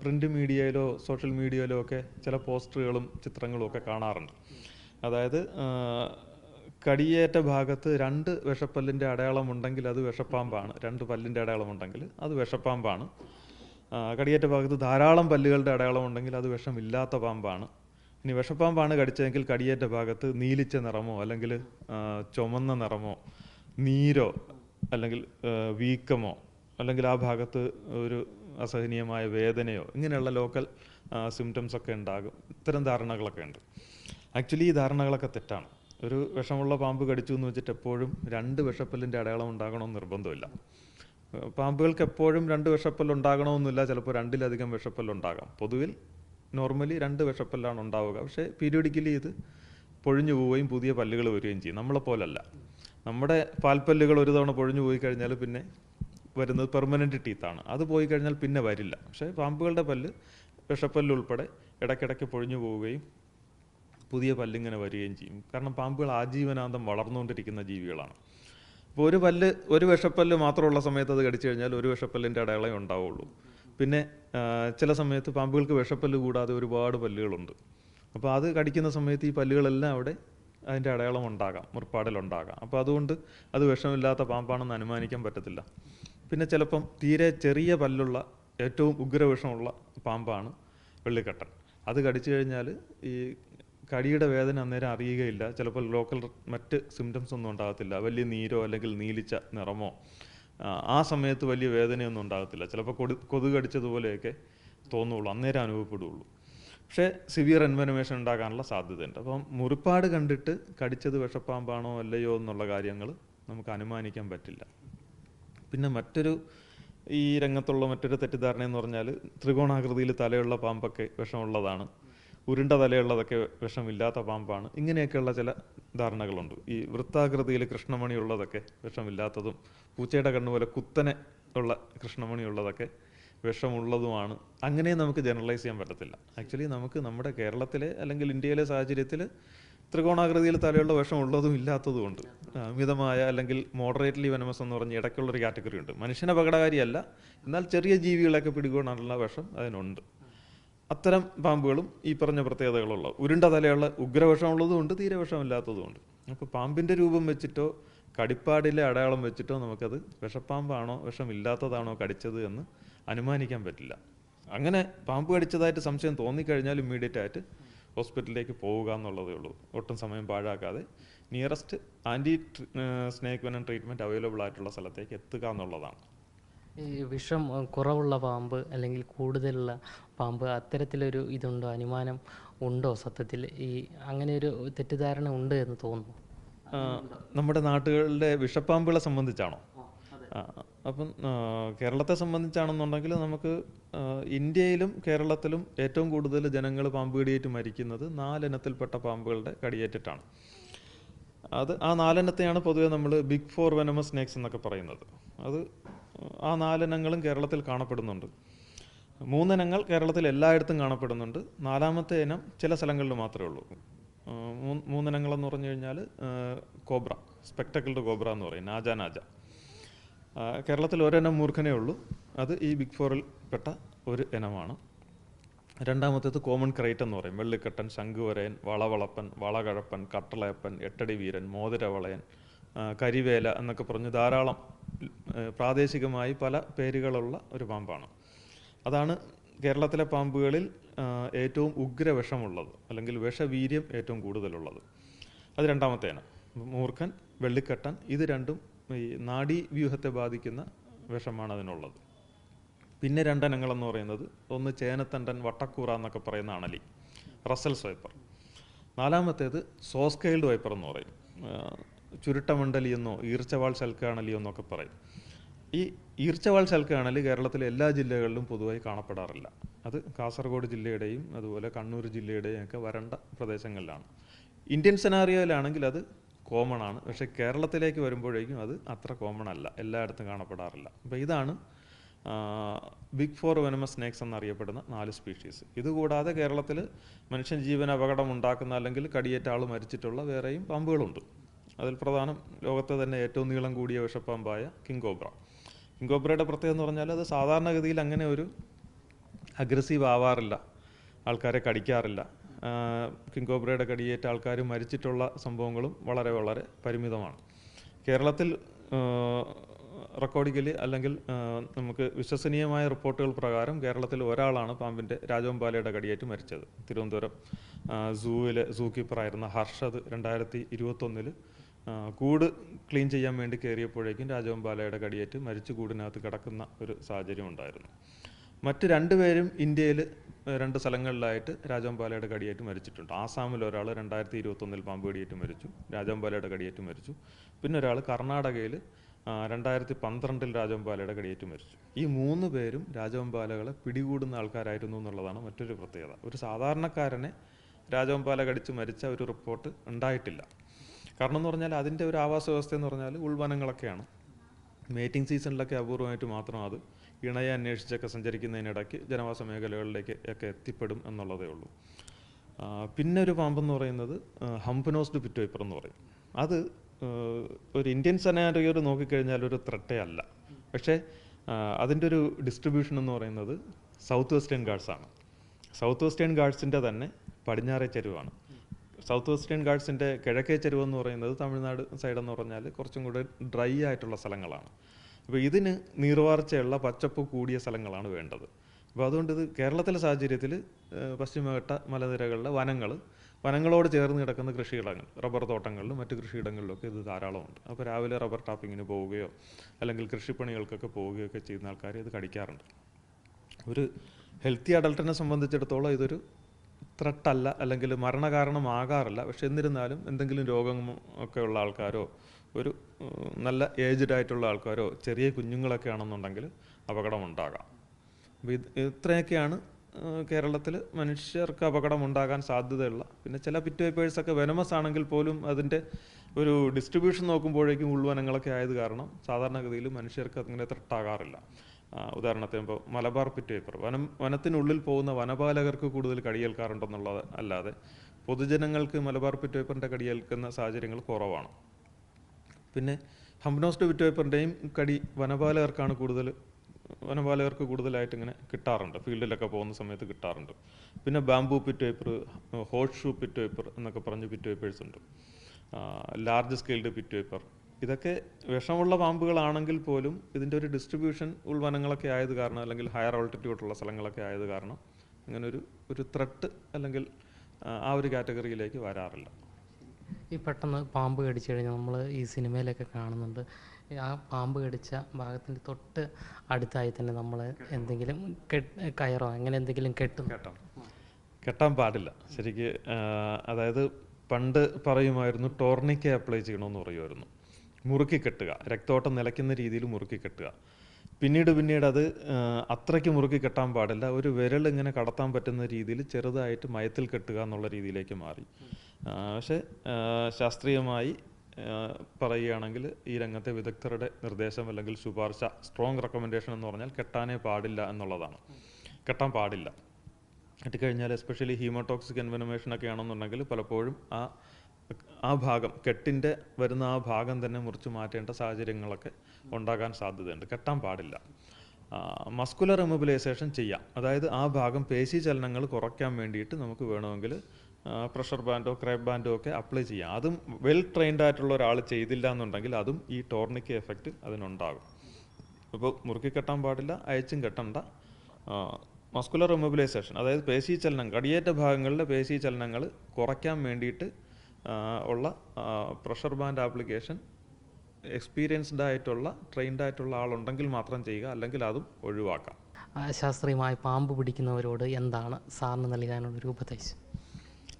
പ്രിന്റ് മീഡിയയിലോ സോഷ്യൽ മീഡിയയിലോ ഒക്കെ ചില പോസ്റ്ററുകളും ചിത്രങ്ങളും ഒക്കെ കാണാറുണ്ട്. അതായത് കടിയേറ്റ ഭാഗത്ത് രണ്ട് വിഷപ്പല്ലിന്റെ അടയാളമുണ്ടെങ്കിൽ അത് വിഷപ്പാമ്പാണ്. രണ്ട് പല്ലിന്റെ അടയാളമുണ്ടെങ്കിൽ അത് വിഷപ്പാമ്പാണ്. കടിയേറ്റ ഭാഗത്ത് ധാരാളം പല്ലുകളുടെ അടയാളമുണ്ടെങ്കിൽ അത് വിഷമില്ലാത്ത പാമ്പാണ്. ഇനി വിഷപ്പാമ്പാണ് കടിച്ചതെങ്കിൽ കടിയേറ്റ ഭാഗത്ത് നീലിച്ച നിറമോ അല്ലെങ്കിൽ ചുമന്ന നിറമോ നീരോ അല്ലെങ്കിൽ വീക്കമോ അല്ലെങ്കിൽ ആ ഭാഗത്ത് ഒരു അസഹനീയമായ വേദനയോ ഇങ്ങനെയുള്ള ലോക്കൽ സിംറ്റംസ് ഒക്കെ ഉണ്ടാകും. ഇത്തരം ധാരണകളൊക്കെ ഉണ്ട്. ആക്ച്വലി ഈ ധാരണകളൊക്കെ തെറ്റാണ്. ഒരു വിഷമുള്ള പാമ്പ് കടിച്ചു എന്ന് വെച്ചിട്ട് എപ്പോഴും രണ്ട് വിഷപ്പല്ലിന്റെ അടയാളം ഉണ്ടാകണമെന്ന് നിർബന്ധമില്ല. പാമ്പുകൾക്ക് എപ്പോഴും രണ്ട് വിഷപ്പല്ല് ഉണ്ടാകണമെന്നില്ല. ചിലപ്പോൾ രണ്ടിലധികം വിഷപ്പല്ല് ഉണ്ടാകാം. പൊതുവിൽ നോർമലി രണ്ട് വിഷപ്പല്ലാണ് ഉണ്ടാവുക. പക്ഷേ പീരിയോഡിക്കലി ഇത് പൊഴിഞ്ഞു പോവുകയും പുതിയ പല്ലുകൾ വരികയും ചെയ്യും. നമ്മളെപ്പോലല്ല. നമ്മുടെ പാൽപ്പല്ലുകൾ ഒരു തവണ പൊഴിഞ്ഞു പോയി കഴിഞ്ഞാൽ പിന്നെ വരുന്നത് പെർമനന്റ് ടീത്താണ് അത് പോയി കഴിഞ്ഞാൽ പിന്നെ വരില്ല. പക്ഷേ പാമ്പുകളുടെ പല്ല് വിഷപ്പല്ലുൾപ്പെടെ ഇടയ്ക്കിടയ്ക്ക് പൊഴിഞ്ഞു പോവുകയും പുതിയ പല്ലിങ്ങനെ വരികയും ചെയ്യും. കാരണം പാമ്പുകൾ ആജീവനാന്തം വളർന്നുകൊണ്ടിരിക്കുന്ന ജീവികളാണ്. അപ്പോൾ ഒരു പല്ല് ഒരു വിഷപ്പല്ല് മാത്രമുള്ള സമയത്ത് അത് കടിച്ചു കഴിഞ്ഞാൽ ഒരു വിഷപ്പല്ലിന്റെ അടയാളേ ഉണ്ടാവുള്ളൂ. പിന്നെ ചില സമയത്ത് പാമ്പുകൾക്ക് വിഷപ്പല്ല് കൂടാതെ ഒരുപാട് പല്ലുകളുണ്ട്. അപ്പോൾ അത് കടിക്കുന്ന സമയത്ത് ഈ പല്ലുകളെല്ലാം അവിടെ അതിന്റെ അടയാളം ഉണ്ടാകാം മുറിപ്പാടിലുണ്ടാകാം. അപ്പോൾ അതുകൊണ്ട് അത് വിഷമില്ലാത്ത പാമ്പാണെന്ന് അനുമാനിക്കാൻ പറ്റത്തില്ല. പിന്നെ ചിലപ്പം തീരെ ചെറിയ പല്ലുള്ള ഏറ്റവും ഉഗ്രവിഷമുള്ള പാമ്പാണ് വെള്ളിക്കട്ടൻ. അത് കടിച്ചു കഴിഞ്ഞാൽ ഈ കടിയുടെ വേദന അന്നേരം അറിയുകയില്ല. ചിലപ്പോൾ ലോക്കൽ മറ്റ് സിംറ്റംസ് ഒന്നും ഉണ്ടാകത്തില്ല. വലിയ നീരോ അല്ലെങ്കിൽ നീലിച്ച നിറമോ ആ, സമയത്ത് വലിയ വേദനയൊന്നും ഉണ്ടാകത്തില്ല. ചിലപ്പോൾ കൊടി കൊതുക് കടിച്ചതുപോലെയൊക്കെ തോന്നുള്ളൂ. അന്നേരം അനുഭവപ്പെടുകയുള്ളൂ പക്ഷേ സിവിയർ എൻവനമേഷൻ ഉണ്ടാകാനുള്ള സാധ്യതയുണ്ട്. അപ്പം മുറിപ്പാട് കണ്ടിട്ട് കടിച്ചത് വിഷപ്പാമ്പാണോ അല്ലയോ എന്നുള്ള കാര്യങ്ങൾ നമുക്ക് അനുമാനിക്കാൻ പറ്റില്ല. പിന്നെ മറ്റൊരു ഈ രംഗത്തുള്ള മറ്റൊരു തെറ്റിദ്ധാരണ എന്ന് പറഞ്ഞാൽ ത്രികോണാകൃതിയിൽ തലയുള്ള പാമ്പൊക്കെ വിഷമുള്ളതാണ്. ഉരുണ്ട തലയുള്ളതൊക്കെ വിഷമില്ലാത്ത പാമ്പാണ്. ഇങ്ങനെയൊക്കെയുള്ള ചില ധാരണകളുണ്ട്. ഈ വൃത്താകൃതിയിൽ കൃഷ്ണമണി ഉള്ളതൊക്കെ വിഷമില്ലാത്തതും പൂച്ചയുടെ കണ്ണുപോലെ കുത്തനെ ഉള്ള കൃഷ്ണമണി ഉള്ളതൊക്കെ വിഷമുള്ളതുമാണ്. അങ്ങനെ നമുക്ക് ജനറലൈസ് ചെയ്യാൻ പറ്റത്തില്ല. ആക്ച്വലി നമുക്ക് നമ്മുടെ കേരളത്തിലെ അല്ലെങ്കിൽ ഇന്ത്യയിലെ സാഹചര്യത്തിൽ ത്രികോണാകൃതിയിൽ തലയുള്ള വിഷം ഉള്ളതും ഇല്ലാത്തതും ഉണ്ട് അമിതമായ മിതമായ അല്ലെങ്കിൽ മോഡറേറ്റ്ലി വെനമസ് എന്ന് പറഞ്ഞ ഇടയ്ക്കുള്ളൊരു കാറ്റഗറി ഉണ്ട്. മനുഷ്യന് അപകടകാരിയല്ല. എന്നാൽ ചെറിയ ജീവികളൊക്കെ പിടികൂടാനുള്ള വിഷം അതിനുണ്ട്. അത്തരം പാമ്പുകളും ഈ പറഞ്ഞ പ്രത്യേകതകളുള്ള ഉരുണ്ട തലയുള്ള ഉഗ്രവിഷമുള്ളതും ഉണ്ട് തീരെ വിഷമില്ലാത്തതും ഉണ്ട് അപ്പോൾ പാമ്പിന്റെ രൂപം വെച്ചിട്ടോ കടിപ്പാടിലെ അടയാളം വെച്ചിട്ടോ നമുക്കത് വിഷപ്പാമ്പാണോ വിഷമില്ലാത്തതാണോ കടിച്ചത് എന്ന് അനുമാനിക്കാൻ പറ്റില്ല. അങ്ങനെ പാമ്പ് കടിച്ചതായിട്ട് സംശയം തോന്നിക്കഴിഞ്ഞാൽ ഇമ്മീഡിയറ്റ് ആയിട്ട് ഹോസ്പിറ്റലിലേക്ക് പോവുക എന്നുള്ളതേ ഉള്ളൂ. ഒട്ടും സമയം പാഴാക്കാതെ nearest anti snake venom treatment available ആയിട്ടുള്ള സ്ഥലത്തേക്ക് എത്തുക എന്നുള്ളതാണ്. ഈ വിഷം കുറവുള്ള പാമ്പ് അല്ലെങ്കിൽ കൂടുതലുള്ള പാമ്പ് അത്തരത്തിലൊരു ഇതുണ്ടോ അനുമാനം ഉണ്ടോ സത്യത്തിൽ? ഈ അങ്ങനെ ഒരു തെറ്റിദ്ധാരണ ഉണ്ട് എന്ന് തോന്നുന്നു. നമ്മുടെ നാട്ടുകളിലെ വിഷപ്പാമ്പുകളെ സംബന്ധിച്ചാണോ? അപ്പം കേരളത്തെ സംബന്ധിച്ചാണെന്നുണ്ടെങ്കിൽ നമുക്ക് ഇന്ത്യയിലും കേരളത്തിലും ഏറ്റവും കൂടുതൽ ജനങ്ങൾ പാമ്പ് കടിയേറ്റ് മരിക്കുന്നത് നാലിനത്തിൽപ്പെട്ട പാമ്പുകളുടെ കടിയേറ്റിട്ടാണ്. അത് ആ നാലെണ്ണത്തെയാണ് പൊതുവെ നമ്മൾ ബിഗ് ഫോർ വെനമസ് സ്നേക്സ് എന്നൊക്കെ പറയുന്നത്. അത് ആ നാലെണ്ണങ്ങളും കേരളത്തിൽ കാണപ്പെടുന്നുണ്ട്. മൂന്നിനങ്ങൾ കേരളത്തിൽ എല്ലായിടത്തും കാണപ്പെടുന്നുണ്ട്. നാലാമത്തെ ഇനം ചില സ്ഥലങ്ങളിൽ മാത്രമേ ഉള്ളൂ. മൂന്നിനങ്ങളെന്ന് പറഞ്ഞു കഴിഞ്ഞാൽ കോബ്ര സ്പെക്ടക്കിൾഡ് കോബ്ര എന്ന് പറയും നാജ നാജ. കേരളത്തിൽ ഒരെണ്ണം മൂർഖനേ ഉള്ളൂ. അത് ഈ ബിഗ് ഫോറിൽ പെട്ട ഒരു ഇനമാണ്. രണ്ടാമത്തേത് കോമൺ ക്രൈറ്റ് എന്ന് പറയും. വെള്ളിക്കട്ടൻ ശംഖുവരയൻ വളവളപ്പൻ വളകഴപ്പൻ കട്ടളയപ്പൻ എട്ടടി വീരൻ മോതിരവളയൻ കരിവേല എന്നൊക്കെ പറഞ്ഞ് ധാരാളം പ്രാദേശികമായി പല പേരുകളുള്ള ഒരു പാമ്പാണ്. അതാണ് കേരളത്തിലെ പാമ്പുകളിൽ ഏറ്റവും ഉഗ്ര വിഷമുള്ളത് അല്ലെങ്കിൽ വിഷവീര്യം ഏറ്റവും കൂടുതലുള്ളത്. അത് രണ്ടാമത്തേന മൂർഖൻ വെള്ളിക്കട്ടൻ ഇത് രണ്ടും ഈ നാഡീവ്യൂഹത്തെ ബാധിക്കുന്ന വിഷമാണ് അതിനുള്ളത് പിന്നെ രണ്ടനങ്ങളെന്ന് പറയുന്നത് ഒന്ന് ചേനത്തണ്ടൻ വട്ടക്കൂറ എന്നൊക്കെ പറയുന്ന അണലി റസൽസ് വൈപ്പർ നാലാമത്തേത് സോസ്കൈൽഡ് വൈപ്പർ എന്ന് പറയും. ചുരുട്ടമണ്ഡലി എന്നോ ഈർച്ചവാൾ ശൽക്ക അണലി എന്നൊക്കെ പറയും. ഈ ഈർച്ചവാൾ ശൽക്ക അണലി കേരളത്തിലെ എല്ലാ ജില്ലകളിലും പൊതുവായി കാണപ്പെടാറില്ല. അത് കാസർഗോഡ് ജില്ലയുടെയും അതുപോലെ കണ്ണൂർ ജില്ലയുടെയും ഒക്കെ വരണ്ട പ്രദേശങ്ങളിലാണ്. ഇന്ത്യൻ സെനാറിയോയിലാണെങ്കിൽ അത് കോമൺ ആണ്. പക്ഷേ കേരളത്തിലേക്ക് വരുമ്പോഴേക്കും അത് അത്ര കോമൺ അല്ല. എല്ലായിടത്തും കാണപ്പെടാറില്ല. അപ്പോൾ ഇതാണ് ബിഗ് ഫോർ വെനമസ് സ്നേക്സ് എന്നറിയപ്പെടുന്ന നാല് സ്പീഷീസ് ഇതുകൂടാതെ കേരളത്തിൽ മനുഷ്യൻ ജീവൻ അപകടം ഉണ്ടാക്കുന്ന അല്ലെങ്കിൽ കടിയേറ്റ ആൾ മരിച്ചിട്ടുള്ള വേറെയും പാമ്പുകളുണ്ട്. അതിൽ പ്രധാനം ലോകത്തെ തന്നെ ഏറ്റവും നീളം കൂടിയ വിഷപ്പാമ്പായ കിങ് കോബ്ര കിങ് കോബ്രയുടെ പ്രത്യേകത എന്ന് പറഞ്ഞാൽ അത് സാധാരണഗതിയിൽ അങ്ങനെ ഒരു അഗ്രസീവ് ആവാറില്ല. ആൾക്കാരെ കടിക്കാറില്ല. കിങ് കോബ്രയുടെ കടിയേറ്റ ആൾക്കാർ മരിച്ചിട്ടുള്ള സംഭവങ്ങളും വളരെ വളരെ പരിമിതമാണ്. കേരളത്തിൽ റെക്കോർഡിക്കലി അല്ലെങ്കിൽ നമുക്ക് വിശ്വസനീയമായ റിപ്പോർട്ടുകൾ പ്രകാരം കേരളത്തിൽ ഒരാളാണ് പാമ്പിന്റെ രാജവമ്പാലയുടെ കടിയേറ്റ് മരിച്ചത്. തിരുവനന്തപുരം സൂവിലെ സൂ കീപ്പറായിരുന്ന ഹർഷദ് രണ്ടായിരത്തി ഇരുപത്തൊന്നിൽ കൂട് ക്ലീൻ ചെയ്യാൻ വേണ്ടി കയറിയപ്പോഴേക്കും രാജവമ്പാലയുടെ കടിയേറ്റ് മരിച്ചു കൂടിനകത്ത് കിടക്കുന്ന ഒരു സാഹചര്യം ഉണ്ടായിരുന്നു. മറ്റ് രണ്ടുപേരും ഇന്ത്യയിൽ രണ്ട് സ്ഥലങ്ങളിലായിട്ട് രാജവമ്പാലയുടെ കടിയേറ്റ് മരിച്ചിട്ടുണ്ട്. ആസാമിൽ ഒരാൾ രണ്ടായിരത്തി ഇരുപത്തൊന്നിൽ പാമ്പ് കടിയേറ്റ് മരിച്ചു. രാജവമ്പാലയുടെ കടിയേറ്റ് മരിച്ചു. പിന്നെ ഒരാൾ കർണാടകയിൽ രണ്ടായിരത്തി പന്ത്രണ്ടിൽ രാജവമ്പാലയുടെ കടിയേറ്റ് മരിച്ചു. ഈ മൂന്ന് പേരും രാജവമ്പാലകളെ പിടികൂടുന്ന ആൾക്കാരായിരുന്നു എന്നുള്ളതാണ് മറ്റൊരു പ്രത്യേകത. ഒരു സാധാരണക്കാരനെ രാജവമ്പാല കടിച്ച് മരിച്ച ഒരു റിപ്പോർട്ട് ഉണ്ടായിട്ടില്ല. കാരണം എന്ന് പറഞ്ഞാൽ അതിന്റെ ഒരു ആവാസ വ്യവസ്ഥ എന്ന് പറഞ്ഞാൽ ഉൾവനങ്ങളൊക്കെയാണ്. മേറ്റിംഗ് സീസണിലൊക്കെ അപൂർവമായിട്ട് മാത്രം അത് ഇണയെ അന്വേഷിച്ചൊക്കെ സഞ്ചരിക്കുന്നതിനിടയ്ക്ക് ജനവാസ മേഖലകളിലേക്ക് ഒക്കെ എത്തിപ്പെടും എന്നുള്ളതേ ഉള്ളൂ. പിന്നെ ഒരു പാമ്പെന്ന് പറയുന്നത് ഹംപനോസ്ഡ് പിറ്റോയ്പ്പർ എന്ന് പറയും. അത് ഒരു ഇന്ത്യൻ സെനാരിയോർ നോക്കിക്കഴിഞ്ഞാൽ ഒരു ത്രട്ടേ അല്ല. പക്ഷേ അതിന്റെ ഒരു ഡിസ്ട്രിബ്യൂഷൻ എന്ന് പറയുന്നത് സൗത്ത് വെസ്റ്റേൺ ഗാർഡ്സാണ് സൗത്ത് വെസ്റ്റേൺ ഗാർഡ്സിന്റെ തന്നെ പടിഞ്ഞാറേ ചരിവാണ്. സൗത്ത് വെസ്റ്റേൺ ഗാർഡ്സിന്റെ കിഴക്കേ ചെരുവെന്ന് പറയുന്നത് തമിഴ്നാട് സൈഡെന്ന് പറഞ്ഞാൽ കുറച്ചും കൂടെ ഡ്രൈ ആയിട്ടുള്ള സ്ഥലങ്ങളാണ്. അപ്പോൾ ഇതിന് നീർവാർച്ചയുള്ള പച്ചപ്പ് കൂടിയ സ്ഥലങ്ങളാണ് വേണ്ടത്. അപ്പോൾ അതുകൊണ്ട് ഇത് കേരളത്തിലെ സാഹചര്യത്തിൽ പശ്ചിമഘട്ട മലനിരകളിലെ വനങ്ങൾ വനങ്ങളോട് ചേർന്ന് കിടക്കുന്ന കൃഷിയിടങ്ങൾ റബ്ബർ തോട്ടങ്ങളിലും മറ്റ് കൃഷിയിടങ്ങളിലൊക്കെ ഇത് ധാരാളമുണ്ട്. അപ്പോൾ രാവിലെ റബ്ബർ ടാപ്പിങ്ങിന് പോവുകയോ അല്ലെങ്കിൽ കൃഷിപ്പണികൾക്കൊക്കെ പോവുകയോ ഒക്കെ ചെയ്യുന്ന ആൾക്കാർ ഇത് കടിക്കാറുണ്ട്. ഒരു ഹെൽത്തി അഡൾട്ടിനെ സംബന്ധിച്ചിടത്തോളം ഇതൊരു ത്രട്ടല്ല അല്ലെങ്കിൽ മരണകാരണമാകാറില്ല. പക്ഷെ എന്നിരുന്നാലും എന്തെങ്കിലും രോഗം ഒക്കെ ഉള്ള ആൾക്കാരോ ഒരു നല്ല ഏജ്ഡ് ആയിട്ടുള്ള ആൾക്കാരോ ചെറിയ കുഞ്ഞുങ്ങളൊക്കെ ആണെന്നുണ്ടെങ്കിൽ അപകടമുണ്ടാകാം. ഇത് ഇത്രയൊക്കെയാണ് കേരളത്തിൽ മനുഷ്യർക്ക് അപകടമുണ്ടാകാൻ സാധ്യതയുള്ള പിന്നെ ചില പിറ്റ് പേപ്പേഴ്സൊക്കെ വെനമസ് ആണെങ്കിൽ പോലും അതിന്റെ ഒരു ഡിസ്ട്രിബ്യൂഷൻ നോക്കുമ്പോഴേക്കും ഉൾവനങ്ങളൊക്കെ ആയത് കാരണം സാധാരണഗതിയിൽ മനുഷ്യർക്ക് അങ്ങനെ ത്രട്ടാകാറില്ല ഉദാഹരണത്തിന് ഇപ്പോൾ മലബാർ പിറ്റ് പേപ്പർ വനം വനത്തിനുള്ളിൽ പോകുന്ന വനപാലകർക്ക് കൂടുതൽ കടിയേൽക്കാറുണ്ടെന്നുള്ളത് അല്ലാതെ പൊതുജനങ്ങൾക്ക് മലബാർ പിറ്റ് പേപ്പറിന്റെ കടിയേൽക്കുന്ന സാഹചര്യങ്ങൾ കുറവാണ്. പിന്നെ ഹംബ്നോസ്റ്റ് വിറ്റ് പേപ്പറിന്റെയും കടി വനപാലകർക്കാണ് കൂടുതൽ വനപാലകർക്ക് കൂടുതലായിട്ട് ഇങ്ങനെ കിട്ടാറുണ്ട്. ഫീൽഡിലൊക്കെ പോകുന്ന സമയത്ത് കിട്ടാറുണ്ട്. പിന്നെ bamboo pit hot shoe pit എന്നൊക്കെ പറഞ്ഞ് പിറ്റ് ഉണ്ട്. ലാർജ് സ്കെയിൽഡ് പിറ്റ് ഇതൊക്കെ വിഷമുള്ള പാമ്പുകളാണെങ്കിൽ പോലും ഇതിന്റെ ഒരു ഡിസ്ട്രിബ്യൂഷൻ ഉൾവനങ്ങളൊക്കെ ആയത് കാരണം അല്ലെങ്കിൽ ഹയർ ഓൾട്ടിറ്റ്യൂഡുള്ള സ്ഥലങ്ങളൊക്കെ ആയത് കാരണം അങ്ങനെ ഒരു ഒരു ത്രട്ട് അല്ലെങ്കിൽ ആ ഒരു കാറ്റഗറിയിലേക്ക് വരാറില്ല. ഈ പെട്ടെന്ന് പാമ്പ് കടിച്ചു കഴിഞ്ഞാൽ നമ്മൾ ഈ സിനിമയിലൊക്കെ കാണുന്നുണ്ട്. ആ പാമ്പ് കടിച്ച ഭാഗത്തിന്റെ തൊട്ട് അടുത്തായി തന്നെ നമ്മൾ എന്തെങ്കിലും കയറോ അങ്ങനെ എന്തെങ്കിലും കെട്ടും. കെട്ടാം. കെട്ടാൻ പാടില്ല. ശരിക്ക് അതായത് പണ്ട് പറയുമായിരുന്നു ടോർണിക്ക അപ്ലൈ ചെയ്യണമെന്ന് പറയുമായിരുന്നു. മുറുക്കി കെട്ടുക. രക്തോട്ടം നിലയ്ക്കുന്ന രീതിയിൽ മുറുക്കി കെട്ടുക. പിന്നീട് പിന്നീട് അത് അത്രയ്ക്ക് മുറുക്കി കെട്ടാൻ പാടില്ല. ഒരു വിരൽ ഇങ്ങനെ കടത്താൻ പറ്റുന്ന രീതിയിൽ ചെറുതായിട്ട് മയത്തിൽ കെട്ടുക എന്നുള്ള രീതിയിലേക്ക് മാറി. പക്ഷേ ശാസ്ത്രീയമായി പറയുകയാണെങ്കിൽ ഈ രംഗത്തെ വിദഗ്ധരുടെ നിർദ്ദേശം അല്ലെങ്കിൽ ശുപാർശ സ്ട്രോങ് റെക്കമെൻഡേഷൻ എന്ന് പറഞ്ഞാൽ കെട്ടാനേ പാടില്ല എന്നുള്ളതാണ്. കെട്ടാൻ പാടില്ല. കെട്ടിക്കഴിഞ്ഞാൽ എസ്പെഷ്യലി ഹീമോടോക്സിക് എൻവനമേഷൻ ഒക്കെ ആണെന്നുണ്ടെങ്കിൽ പലപ്പോഴും ആ ആ ഭാഗം കെട്ടിന്റെ വരുന്ന ആ ഭാഗം തന്നെ മുറിച്ച് മാറ്റേണ്ട സാഹചര്യങ്ങളൊക്കെ ഉണ്ടാകാൻ സാധ്യതയുണ്ട്. കെട്ടാൻ പാടില്ല. മസ്കുലർ ഇമൊബിലൈസേഷൻ ചെയ്യാം. അതായത് ആ ഭാഗം പേശി ചലനങ്ങൾ കുറയ്ക്കാൻ വേണ്ടിയിട്ട് നമുക്ക് വേണമെങ്കിൽ പ്രഷർ ബാൻഡോ ക്രൈബ് ബാൻഡോ ഒക്കെ അപ്ലൈ ചെയ്യാം അതും വെൽ ട്രെയിൻഡ് ആയിട്ടുള്ള ഒരാൾ ചെയ്തില്ല എന്നുണ്ടെങ്കിൽ അതും ഈ ടോർണിക്ക് എഫക്റ്റ് അതിനുണ്ടാകും. ഇപ്പോൾ മുറുക്കി കെട്ടാൻ പാടില്ല അയച്ചും കെട്ടണ്ട. മസ്കുലർ റിമൊബിലൈസേഷൻ അതായത് പേശി ചലനം കടിയേറ്റ ഭാഗങ്ങളിലെ പേശി ചലനങ്ങൾ കുറയ്ക്കാൻ വേണ്ടിയിട്ട് ഉള്ള പ്രഷർ ബാൻഡ് ആപ്ലിക്കേഷൻ എക്സ്പീരിയൻസ്ഡ് ആയിട്ടുള്ള ട്രെയിൻഡ് ആയിട്ടുള്ള ആളുണ്ടെങ്കിൽ മാത്രം ചെയ്യുക. അല്ലെങ്കിൽ അതും ഒഴിവാക്കാം. ശാസ്ത്രീയമായി പാമ്പ് പിടിക്കുന്നവരോട് എന്താണ് സാറിന് നൽകാനുള്ള ഒരു ഉപദേശം?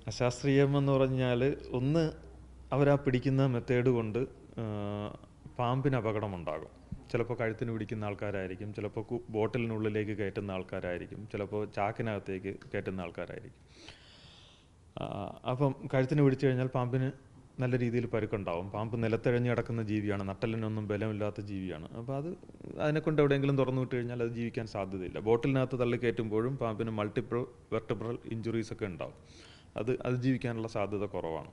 അശാസ്ത്രീയം എന്ന് പറഞ്ഞാൽ ഒന്ന് അവരാ പിടിക്കുന്ന മെത്തേഡ് കൊണ്ട് പാമ്പിന് അപകടമുണ്ടാകും ചിലപ്പോൾ കഴുത്തിന് പിടിക്കുന്ന ആൾക്കാരായിരിക്കും ചിലപ്പോൾ ബോട്ടിലിനുള്ളിലേക്ക് കയറ്റുന്ന ആൾക്കാരായിരിക്കും ചിലപ്പോൾ ചാക്കിനകത്തേക്ക് കയറ്റുന്ന ആൾക്കാരായിരിക്കും. അപ്പം കഴുത്തിന് പിടിച്ചു കഴിഞ്ഞാൽ പാമ്പിന് നല്ല രീതിയിൽ പരുക്കുണ്ടാവും. പാമ്പ് നിലത്തിഴഞ്ഞ് കിടക്കുന്ന ജീവിയാണ് നട്ടലിനൊന്നും ബലമില്ലാത്ത ജീവിയാണ്. അപ്പോൾ അത് അതിനെക്കൊണ്ട് എവിടെയെങ്കിലും തുറന്നു വിട്ട് കഴിഞ്ഞാൽ അത് ജീവിക്കാൻ സാധ്യതയില്ല. ബോട്ടിലിനകത്ത് തള്ളി കയറ്റുമ്പോഴും പാമ്പിന് മൾട്ടിപ്പിൾ വെർട്ടിബ്രൽ ഇഞ്ചുറീസ് ഒക്കെ ഉണ്ടാവും. അത് അത് ജീവിക്കാനുള്ള സാധ്യത കുറവാണ്.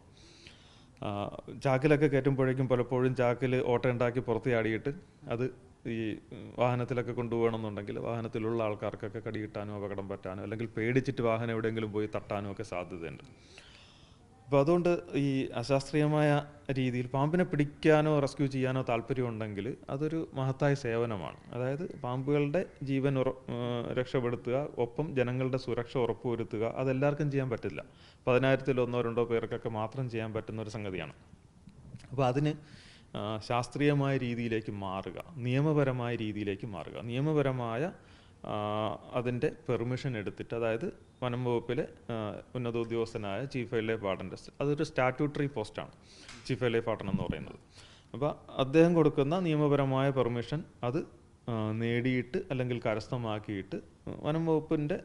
ചാക്കിലൊക്കെ കയറ്റുമ്പോഴേക്കും പലപ്പോഴും ചാക്കിൽ ഓട്ടയുണ്ടാക്കി പുറത്ത് ചാടിയിട്ട് അത് ഈ വാഹനത്തിലൊക്കെ കൊണ്ടുപോകണമെന്നുണ്ടെങ്കിൽ വാഹനത്തിലുള്ള ആൾക്കാർക്കൊക്കെ കടി കിട്ടാനോ അപകടം പറ്റാനോ അല്ലെങ്കിൽ പേടിച്ചിട്ട് വാഹനം എവിടെയെങ്കിലും പോയി തട്ടാനോ ഒക്കെ സാധ്യതയുണ്ട്. അപ്പോൾ അതുകൊണ്ട് ഈ അശാസ്ത്രീയമായ രീതിയിൽ പാമ്പിനെ പിടിക്കാനോ റെസ്ക്യൂ ചെയ്യാനോ താല്പര്യമുണ്ടെങ്കിൽ അതൊരു മഹത്തായ സേവനമാണ്. അതായത് പാമ്പുകളുടെ ജീവൻ രക്ഷപ്പെടുത്തുക ഒപ്പം ജനങ്ങളുടെ സുരക്ഷ ഉറപ്പുവരുത്തുക അതെല്ലാവർക്കും ചെയ്യാൻ പറ്റില്ല. പതിനായിരത്തിൽ ഒന്നോ രണ്ടോ പേർക്കൊക്കെ മാത്രം ചെയ്യാൻ പറ്റുന്ന ഒരു സംഗതിയാണ്. അപ്പോൾ അതിന് ശാസ്ത്രീയമായ രീതിയിലേക്ക് മാറുക നിയമപരമായ രീതിയിലേക്ക് മാറുക. നിയമപരമായ അതിന്റെ പെർമിഷൻ എടുത്തിട്ട് അതായത് വനം വകുപ്പിലെ ഉന്നത ഉദ്യോഗസ്ഥനായ ചീഫ് വൈൽഡ് ലൈഫ് വാർഡന്റെ അതൊരു സ്റ്റാറ്റ്യൂട്ടറി പോസ്റ്റാണ് ചീഫ് വൈൽഡ് ലൈഫ് വാർഡൻ എന്ന് പറയുന്നത്. അപ്പോൾ അദ്ദേഹം കൊടുക്കുന്ന നിയമപരമായ പെർമിഷൻ അത് നേടിയിട്ട് അല്ലെങ്കിൽ കരസ്ഥമാക്കിയിട്ട് വനം വകുപ്പിന്റെ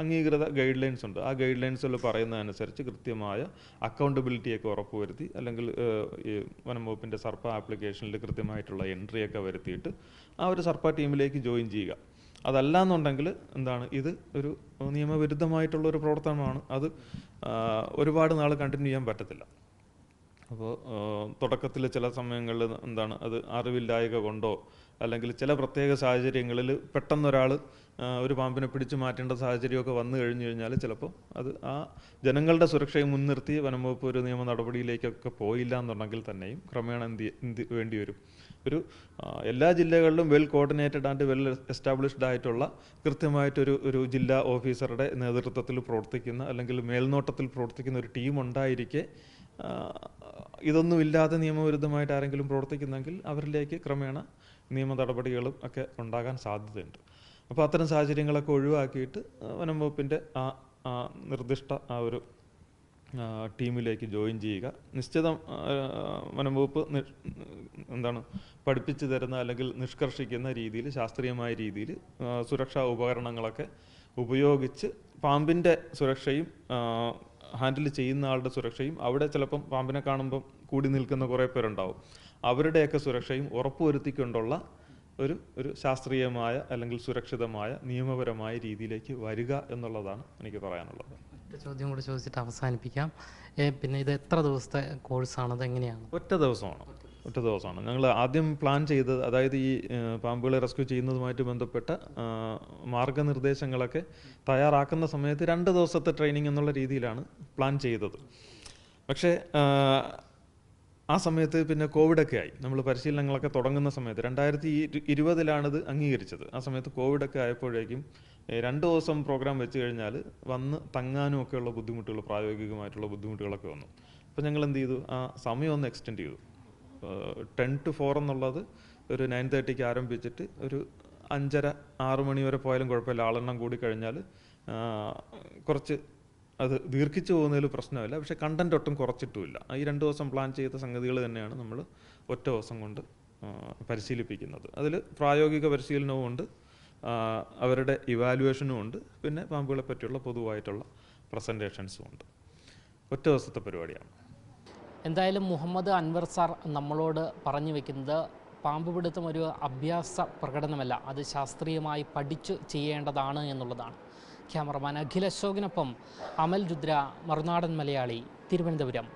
അംഗീകൃത ഗൈഡ് ലൈൻസ് ഉണ്ട്. ആ ഗൈഡ് ലൈൻസിൽ പറയുന്നതനുസരിച്ച് കൃത്യമായ അക്കൗണ്ടബിലിറ്റിയൊക്കെ ഉറപ്പുവരുത്തി അല്ലെങ്കിൽ ഈ വനം വകുപ്പിന്റെ സർപ്പ ആപ്ലിക്കേഷനിൽ കൃത്യമായിട്ടുള്ള എൻട്രിയൊക്കെ വരുത്തിയിട്ട് ആ ഒരു സർപ്പ ടീമിലേക്ക് ജോയിൻ ചെയ്യുക. അതല്ല എന്നുണ്ടെങ്കിൽ എന്താണ്? ഇത് ഒരു നിയമവിരുദ്ധമായിട്ടുള്ള ഒരു പ്രവർത്തനമാണ്. അത് ഒരുപാട് നാൾ കണ്ടിന്യൂ ചെയ്യാൻ പറ്റത്തില്ല. അപ്പോൾ തുടക്കത്തിൽ ചില സമയങ്ങളിൽ എന്താണ്? അത് അറിവില്ലായക കൊണ്ടോ അല്ലെങ്കിൽ ചില പ്രത്യേക സാഹചര്യങ്ങളിൽ പെട്ടെന്നൊരാൾ ഒരു പാമ്പിനെ പിടിച്ചു മാറ്റേണ്ട സാഹചര്യമൊക്കെ വന്നു കഴിഞ്ഞു കഴിഞ്ഞാൽ ചിലപ്പോൾ അത് ആ ജനങ്ങളുടെ സുരക്ഷയെ മുൻനിർത്തി വനം വകുപ്പ് ഒരു നിയമ നടപടിയിലേക്കൊക്കെ പോയില്ല എന്നുണ്ടെങ്കിൽ തന്നെയും ക്രമേണ എന്ത് എന്ത് വേണ്ടി വരും ഒരു എല്ലാ ജില്ലകളിലും well coordinated and well established ആയിട്ടുള്ള കൃത്യമായിട്ടൊരു ഒരു ജില്ലാ ഓഫീസറുടെ നേതൃത്വത്തിൽ പ്രവർത്തിക്കുന്ന അല്ലെങ്കിൽ മേൽനോട്ടത്തിൽ പ്രവർത്തിക്കുന്ന ഒരു ടീം ഉണ്ടായിരിക്കെ ഇതൊന്നുമില്ലാതെ ഇതൊന്നും നിയമവിരുദ്ധമായിട്ട് ആരെങ്കിലും പ്രവർത്തിക്കുന്നെങ്കിൽ അവരിലേക്ക് ക്രമേണ നിയമ നടപടികളും ഒക്കെ ഉണ്ടാകാൻ സാധ്യതയുണ്ട്. അപ്പോൾ അത്തരം സാഹചര്യങ്ങളൊക്കെ ഒഴിവാക്കിയിട്ട് വനം വകുപ്പിന്റെ ആ നിർദ്ദിഷ്ട ആ ഒരു ടീമിലേക്ക് ജോയിൻ ചെയ്യുക. നിശ്ചിത വനംവകുപ്പ് വനം വകുപ്പ് എന്താണ് പഠിപ്പിച്ചു തരുന്ന അല്ലെങ്കിൽ നിഷ്കർഷിക്കുന്ന രീതിയിൽ ശാസ്ത്രീയമായ രീതിയിൽ സുരക്ഷാ ഉപകരണങ്ങളൊക്കെ ഉപയോഗിച്ച് പാമ്പിന്റെ സുരക്ഷയും ഹാൻഡിൽ ചെയ്യുന്ന ആളുടെ സുരക്ഷയും അവിടെ ചിലപ്പം പാമ്പിനെ കാണുമ്പം കൂടി നിൽക്കുന്ന കുറേ പേരുണ്ടാവും. അവരുടെയൊക്കെ സുരക്ഷയും ഉറപ്പുവരുത്തിക്കൊണ്ടുള്ള ഒരു ഒരു ശാസ്ത്രീയമായ അല്ലെങ്കിൽ സുരക്ഷിതമായ നിയമപരമായ രീതിയിലേക്ക് വരിക എന്നുള്ളതാണ് എനിക്ക് പറയാനുള്ളത്. ഒറ്റ ചോദ്യം കൂടി ചോദിച്ചിട്ട് അവസാനിപ്പിക്കാം. പിന്നെ ഇത് എത്ര ദിവസത്തെ കോഴ്സാണ്? അത് എങ്ങനെയാണ് ഒറ്റ ദിവസമാണ്. ഒറ്റ ദിവസമാണ്. ഞങ്ങൾ ആദ്യം പ്ലാൻ ചെയ്തത് അതായത് ഈ പാമ്പുകളെ റെസ്ക്യൂ ചെയ്യുന്നതുമായിട്ട് ബന്ധപ്പെട്ട മാർഗനിർദ്ദേശങ്ങളൊക്കെ തയ്യാറാക്കുന്ന സമയത്ത് രണ്ട് ദിവസത്തെ ട്രെയിനിങ് എന്നുള്ള രീതിയിലാണ് പ്ലാൻ ചെയ്തത്. പക്ഷേ ആ, സമയത്ത് പിന്നെ കോവിഡൊക്കെ ആയി. നമ്മൾ പരിശീലനങ്ങളൊക്കെ തുടങ്ങുന്ന സമയത്ത് രണ്ടായിരത്തി ഇരു- ഇരുപതിലാണിത് അംഗീകരിച്ചത്. ആ സമയത്ത് കോവിഡൊക്കെ ആയപ്പോഴേക്കും രണ്ട് ദിവസം പ്രോഗ്രാം വെച്ച് കഴിഞ്ഞാൽ വന്ന് തങ്ങാനും ഒക്കെയുള്ള ബുദ്ധിമുട്ടുകൾ പ്രായോഗികമായിട്ടുള്ള ബുദ്ധിമുട്ടുകളൊക്കെ വന്നു. അപ്പോൾ ഞങ്ങൾ എന്ത് ചെയ്തു? ആ സമയം ഒന്ന് എക്സ്റ്റെൻഡ് ചെയ്തു. ടെൻ ടു ഫോർ എന്നുള്ളത് ഒരു നയൻ തേർട്ടിക്ക് ആരംഭിച്ചിട്ട് ഒരു അഞ്ചര ആറ് മണി വരെ പോയാലും കുഴപ്പമില്ല. ആളെണ്ണം കൂടി കഴിഞ്ഞാൽ കുറച്ച് അത് ദീർഘിച്ചു പോകുന്നതിൽ പ്രശ്നമില്ല. പക്ഷേ കണ്ടന്റ് ഒട്ടും കുറച്ചിട്ടുമില്ല. ഈ രണ്ട് ദിവസം പ്ലാൻ ചെയ്ത സംഗതികൾ തന്നെയാണ് നമ്മൾ ഒറ്റ ദിവസം കൊണ്ട് പരിശീലിപ്പിക്കുന്നത്. അതിൽ പ്രായോഗിക പരിശീലനവും ഉണ്ട്. അവരുടെ ഇവാലുവേഷനും ഉണ്ട്. പിന്നെ പാമ്പുകളെ പറ്റിയുള്ള പൊതുവായിട്ടുള്ള പ്രസന്റേഷൻസും ഉണ്ട്. ഒറ്റ ദിവസത്തെ പരിപാടിയാണ്. എന്തായാലും മുഹമ്മദ് അൻവർ സാർ നമ്മളോട് പറഞ്ഞു വെക്കുന്നത് പാമ്പ് പിടുത്തം ഒരു അഭ്യാസ പ്രകടനമല്ല അത് ശാസ്ത്രീയമായി പഠിച്ചു ചെയ്യേണ്ടതാണ് എന്നുള്ളതാണ്. ക്യാമറമാൻ അഖിൽ അശോകിനൊപ്പം അമൽ രുദ്ര മറുനാടൻ മലയാളി തിരുവനന്തപുരം.